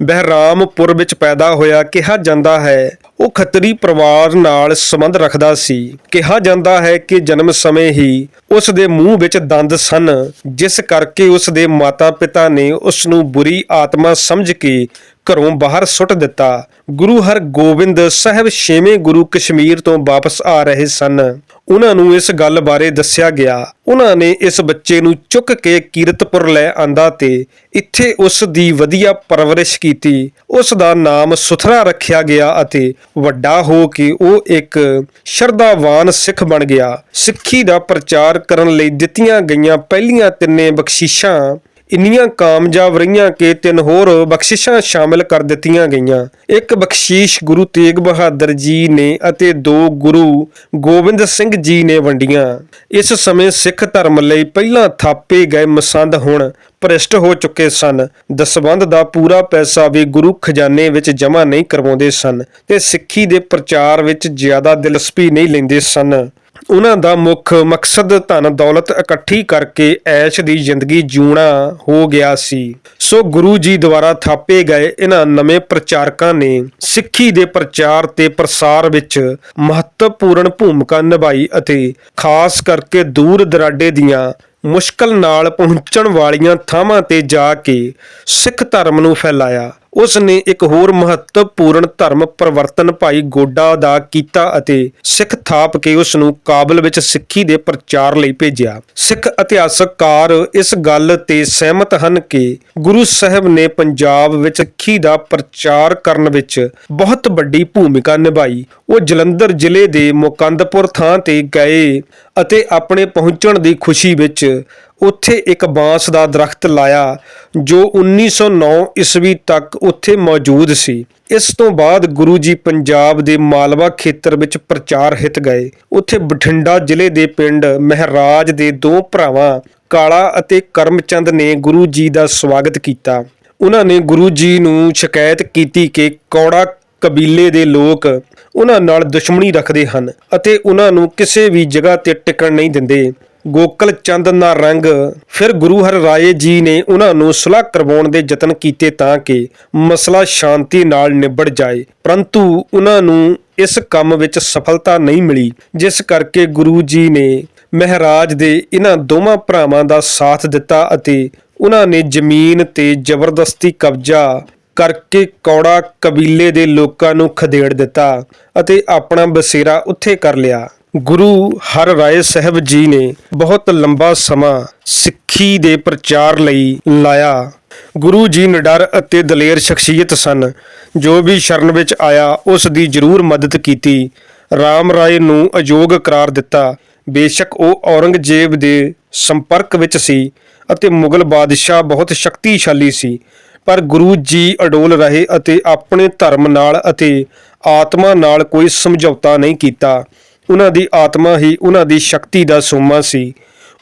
ਬਹਿਰਾਮਪੁਰ ਵਿੱਚ ਪੈਦਾ ਹੋਇਆ ਕਿਹਾ ਜਾਂਦਾ ਹੈ। ਉਹ ਖੱਤਰੀ ਪਰਿਵਾਰ ਨਾਲ ਸੰਬੰਧ ਰੱਖਦਾ ਸੀ। ਕਿਹਾ ਜਾਂਦਾ ਹੈ ਕਿ ਜਨਮ ਸਮੇਂ ਹੀ ਉਸ ਦੇ ਮੂੰਹ ਵਿੱਚ ਦੰਦ ਸਨ, ਜਿਸ ਕਰਕੇ ਉਸ ਦੇ ਮਾਤਾ-ਪਿਤਾ ਨੇ ਉਸ ਨੂੰ ਬੁਰੀ ਆਤਮਾ ਸਮਝ ਕੇ ਘਰੋਂ ਬਾਹਰ ਸੁੱਟ ਦਿੱਤਾ। ਗੁਰੂ ਹਰਗੋਬਿੰਦ ਸਾਹਿਬ ਛੇਵੇਂ ਗੁਰੂ ਕਸ਼ਮੀਰ ਤੋਂ ਵਾਪਸ ਆ ਰਹੇ ਸਨ। ਉਹਨਾਂ ਨੂੰ ਇਸ ਗੱਲ ਬਾਰੇ ਦੱਸਿਆ ਗਿਆ। ਉਹਨਾਂ ਨੇ ਇਸ ਬੱਚੇ ਨੂੰ ਚੁੱਕ ਕੇ ਕੀਰਤਪੁਰ ਲੈ ਆਂਦਾ ਤੇ ਇੱਥੇ ਉਸ ਦੀ ਵਧੀਆ ਪਰਵਰਿਸ਼ ਕੀਤੀ। ਉਸ ਦਾ ਨਾਮ ਸੁਥਰਾ ਰੱਖਿਆ ਗਿਆ ਅਤੇ ਵੱਡਾ ਹੋ ਕੇ ਉਹ ਇੱਕ ਸ਼ਰਧਾਵਾਨ ਸਿੱਖ ਬਣ ਗਿਆ। ਸਿੱਖੀ ਦਾ ਪ੍ਰਚਾਰ ਕਰਨ ਲਈ ਦਿੱਤੀਆਂ ਗਈਆਂ ਪਹਿਲੀਆਂ ਤਿੰਨੇ ਬਖਸ਼ਿਸ਼ਾਂ ਇੰਨੀਆਂ ਕਾਮਯਾਬ ਰਹੀਆਂ ਕਿ ਤਿੰਨ ਹੋਰ ਬਖਸ਼ਿਸ਼ਾਂ ਸ਼ਾਮਿਲ ਕਰ ਦਿੱਤੀਆਂ ਗਈਆਂ। ਇੱਕ ਬਖਸ਼ੀਸ਼ ਗੁਰੂ ਤੇਗ ਬਹਾਦਰ ਜੀ ਨੇ ਅਤੇ ਦੋ ਗੁਰੂ ਗੋਬਿੰਦ ਸਿੰਘ ਜੀ ਨੇ ਵੰਡੀਆਂ। ਇਸ ਸਮੇਂ ਸਿੱਖ ਧਰਮ ਲਈ ਪਹਿਲਾਂ ਥਾਪੇ ਗਏ ਮਸੰਦ ਹੁਣ ਭ੍ਰਿਸ਼ਟ ਹੋ ਚੁੱਕੇ ਸਨ। ਦਸਵੰਧ ਦਾ ਪੂਰਾ ਪੈਸਾ ਵੀ ਗੁਰੂ ਖਜ਼ਾਨੇ ਵਿੱਚ ਜਮ੍ਹਾਂ ਨਹੀਂ ਕਰਵਾਉਂਦੇ ਸਨ ਤੇ ਸਿੱਖੀ ਦੇ ਪ੍ਰਚਾਰ ਵਿੱਚ ਜ਼ਿਆਦਾ ਦਿਲਚਸਪੀ ਨਹੀਂ ਲੈਂਦੇ ਸਨ। ਉਹਨਾਂ ਦਾ ਮੁੱਖ ਮਕਸਦ ਧਨ ਦੌਲਤ ਇਕੱਠੀ ਕਰਕੇ ਐਸ਼ ਦੀ ਜ਼ਿੰਦਗੀ ਜਿਉਣਾ ਹੋ ਗਿਆ ਸੀ। ਸੋ ਗੁਰੂ ਜੀ ਦੁਆਰਾ ਥਾਪੇ ਗਏ ਇਹਨਾਂ ਨਵੇਂ ਪ੍ਰਚਾਰਕਾਂ ਨੇ ਸਿੱਖੀ ਦੇ ਪ੍ਰਚਾਰ ਤੇ ਪ੍ਰਸਾਰ ਵਿੱਚ ਮਹੱਤਵਪੂਰਨ ਭੂਮਿਕਾ ਨਿਭਾਈ ਅਤੇ ਖਾਸ ਕਰਕੇ ਦੂਰ ਦਰਾਡੇ ਦੀਆਂ ਮੁਸ਼ਕਲ ਨਾਲ ਪਹੁੰਚਣ ਵਾਲੀਆਂ ਥਾਵਾਂ ਤੇ ਜਾ ਕੇ ਸਿੱਖ ਧਰਮ ਨੂੰ ਫੈਲਾਇਆ। ਉਸ ਨੇ ਇੱਕ ਹੋਰ ਮਹੱਤਵਪੂਰਨ ਧਰਮ ਪਰਿਵਰਤਨ ਭਾਈ ਗੋਡਾ ਦਾ ਕੀਤਾ ਅਤੇ ਸਿੱਖ ਥਾਪ ਕੇ ਉਸ ਨੂੰ ਕਾਬਲ ਵਿੱਚ ਸਿੱਖੀ ਦੇ ਪ੍ਰਚਾਰ ਲਈ ਭੇਜਿਆ। ਸਿੱਖ ਇਤਿਹਾਸਕਾਰ ਇਸ ਗੱਲ ਤੇ ਸਹਿਮਤ ਹਨ ਕਿ ਗੁਰੂ ਸਾਹਿਬ ਨੇ ਪੰਜਾਬ ਵਿੱਚ ਸਿੱਖੀ ਦਾ ਪ੍ਰਚਾਰ ਕਰਨ ਵਿੱਚ ਬਹੁਤ ਵੱਡੀ ਭੂਮਿਕਾ ਨਿਭਾਈ। ਉਹ ਜਲੰਧਰ ਜ਼ਿਲ੍ਹੇ ਦੇ ਮੁਕੰਦਪੁਰ ਥਾਂ ਤੇ ਗਏ। ਅਤੇ ਆਪਣੇ ਪਹੁੰਚਣ ਦੀ ਖੁਸ਼ੀ ਵਿੱਚ ਉੱਥੇ ਇੱਕ ਬਾਂਸ ਦਾ ਦਰਖਤ ਲਾਇਆ, ਜੋ 1909 ਈਸਵੀ ਤੱਕ ਉੱਥੇ ਮੌਜੂਦ ਸੀ। ਇਸ ਤੋਂ ਬਾਅਦ ਗੁਰੂ ਜੀ ਪੰਜਾਬ ਦੇ ਮਾਲਵਾ ਖੇਤਰ ਵਿੱਚ ਪ੍ਰਚਾਰ ਹਿੱਤ ਗਏ। ਉੱਥੇ ਬਠਿੰਡਾ ਜ਼ਿਲ੍ਹੇ ਦੇ ਪਿੰਡ ਮਹਿਰਾਜ ਦੇ ਦੋ ਭਰਾਵਾਂ, ਕਾਲਾ ਅਤੇ ਕਰਮਚੰਦ ਨੇ ਗੁਰੂ ਜੀ ਦਾ ਸਵਾਗਤ ਕੀਤਾ। ਉਹਨਾਂ ਨੇ ਗੁਰੂ ਜੀ ਨੂੰ ਸ਼ਿਕਾਇਤ ਕੀਤੀ ਕਿ ਕੌੜਾ ਕਬੀਲੇ ਦੇ ਲੋਕ ਉਹਨਾਂ ਨਾਲ ਦੁਸ਼ਮਣੀ ਰੱਖਦੇ ਹਨ ਅਤੇ ਉਹਨਾਂ ਨੂੰ ਕਿਸੇ ਵੀ ਜਗ੍ਹਾ ਤੇ ਟਿਕਣ ਨਹੀਂ ਦਿੰਦੇ। ਗੋਕਲ ਚੰਦ ਦਾ ਰੰਗ ਫਿਰ ਗੁਰੂ ਹਰ ਰਾਏ ਜੀ ਨੇ ਉਹਨਾਂ ਨੂੰ ਸੁਲ੍ਹਾ ਕਰਵਾਉਣ ਦੇ ਯਤਨ ਕੀਤੇ ਤਾਂ ਕਿ ਮਸਲਾ ਸ਼ਾਂਤੀ ਨਾਲ ਨਿਬੜ ਜਾਏ। ਪਰੰਤੂ ਉਹਨਾਂ ਨੂੰ ਇਸ ਕੰਮ ਵਿੱਚ ਸਫਲਤਾ ਨਹੀਂ ਮਿਲੀ, ਜਿਸ ਕਰਕੇ ਗੁਰੂ ਜੀ ਨੇ ਮਹਾਰਾਜ ਦੇ ਇਹਨਾਂ ਦੋਵਾਂ ਭਰਾਵਾਂ ਦਾ ਸਾਥ ਦਿੱਤਾ ਅਤੇ ਉਹਨਾਂ ਨੇ ਜ਼ਮੀਨ ਤੇ ਜ਼ਬਰਦਸਤੀ ਕਬਜ਼ਾ ਕਰਕੇ ਕੌੜਾ ਕਬੀਲੇ ਦੇ ਲੋਕਾਂ ਨੂੰ ਖਦੇੜ ਦਿੱਤਾ ਅਤੇ ਆਪਣਾ ਬਸੇਰਾ ਉੱਥੇ ਕਰ ਲਿਆ। ਗੁਰੂ ਹਰ ਰਾਏ ਸਾਹਿਬ ਜੀ ਨੇ ਬਹੁਤ ਲੰਬਾ ਸਮਾਂ ਸਿੱਖੀ ਦੇ ਪ੍ਰਚਾਰ ਲਈ ਲਾਇਆ। ਗੁਰੂ ਜੀ ਨਿਡਰ ਅਤੇ ਦਲੇਰ ਸ਼ਖਸੀਅਤ ਸਨ। ਜੋ ਵੀ ਸ਼ਰਨ ਵਿੱਚ ਆਇਆ, ਉਸ ਦੀ ਜ਼ਰੂਰ ਮਦਦ ਕੀਤੀ। ਰਾਮ ਰਾਏ ਨੂੰ ਅਯੋਗ ਕਰਾਰ ਦਿੱਤਾ। ਬੇਸ਼ੱਕ ਉਹ ਔਰੰਗਜ਼ੇਬ ਦੇ ਸੰਪਰਕ ਵਿੱਚ ਸੀ ਅਤੇ ਮੁਗਲ ਬਾਦਸ਼ਾਹ ਬਹੁਤ ਸ਼ਕਤੀਸ਼ਾਲੀ ਸੀ। ਪਰ ਗੁਰੂ ਜੀ ਅਡੋਲ ਰਹੇ ਅਤੇ ਆਪਣੇ ਧਰਮ ਨਾਲ ਅਤੇ ਆਤਮਾ ਨਾਲ ਕੋਈ ਸਮਝੌਤਾ ਨਹੀਂ ਕੀਤਾ। ਉਹਨਾਂ ਦੀ ਆਤਮਾ ਹੀ ਉਹਨਾਂ ਦੀ ਸ਼ਕਤੀ ਦਾ ਸੋਮਾ ਸੀ।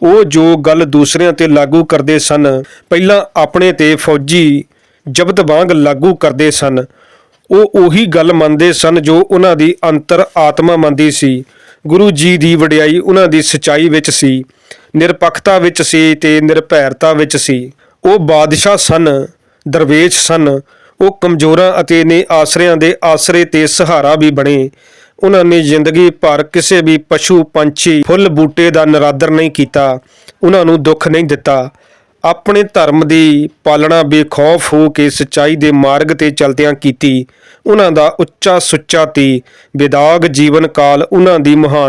ਉਹ ਜੋ ਗੱਲ ਦੂਸਰਿਆਂ ਤੇ ਲਾਗੂ ਕਰਦੇ ਸਨ, ਪਹਿਲਾਂ ਆਪਣੇ ਤੇ ਫੌਜੀ ਜਬਦ ਵਾਂਗ ਲਾਗੂ ਕਰਦੇ ਸਨ। ਉਹ ਉਹੀ ਗੱਲ ਮੰਨਦੇ ਸਨ ਜੋ ਉਹਨਾਂ ਦੀ ਅੰਤਰ ਆਤਮਾ ਮੰਨਦੀ ਸੀ। ਗੁਰੂ ਜੀ ਦੀ ਵਡਿਆਈ ਉਹਨਾਂ ਦੀ ਸਚਾਈ ਵਿੱਚ ਸੀ, ਨਿਰਪੱਖਤਾ ਵਿੱਚ ਸੀ ਤੇ ਨਿਰਭੈਰਤਾ ਵਿੱਚ ਸੀ। ਉਹ ਬਾਦਸ਼ਾਹ ਸਨ। ਦਰਵੇਸ਼ ਸਨ। ਉਹ ਕਮਜ਼ੋਰਾਂ ਅਤੇ ਨੇ ਆਸਰਿਆਂ ਦੇ ਆਸਰੇ ਤੇ ਸਹਾਰਾ ਵੀ ਬਣੇ। ਉਹਨਾਂ ਨੇ ਜ਼ਿੰਦਗੀ ਭਰ ਕਿਸੇ ਵੀ ਪਸ਼ੂ, ਪੰਛੀ, ਫੁੱਲ, ਬੂਟੇ ਦਾ ਨਿਰਾਦਰ ਨਹੀਂ ਕੀਤਾ। ਉਹਨਾਂ ਨੂੰ ਦੁੱਖ ਨਹੀਂ ਦਿੱਤਾ। ਆਪਣੇ ਧਰਮ ਦੀ ਪਾਲਣਾ ਬੇਖੌਫ ਹੋ ਕੇ ਸਚਾਈ ਦੇ ਮਾਰਗ ਤੇ ਚਲਦਿਆਂ ਕੀਤੀ। ਉਹਨਾਂ ਦਾ ਉੱਚਾ ਸੁੱਚਾ ਤੇ ਵਿਦਾਗ ਜੀਵਨ ਕਾਲ ਉਹਨਾਂ ਦੀ ਮਹਾਨ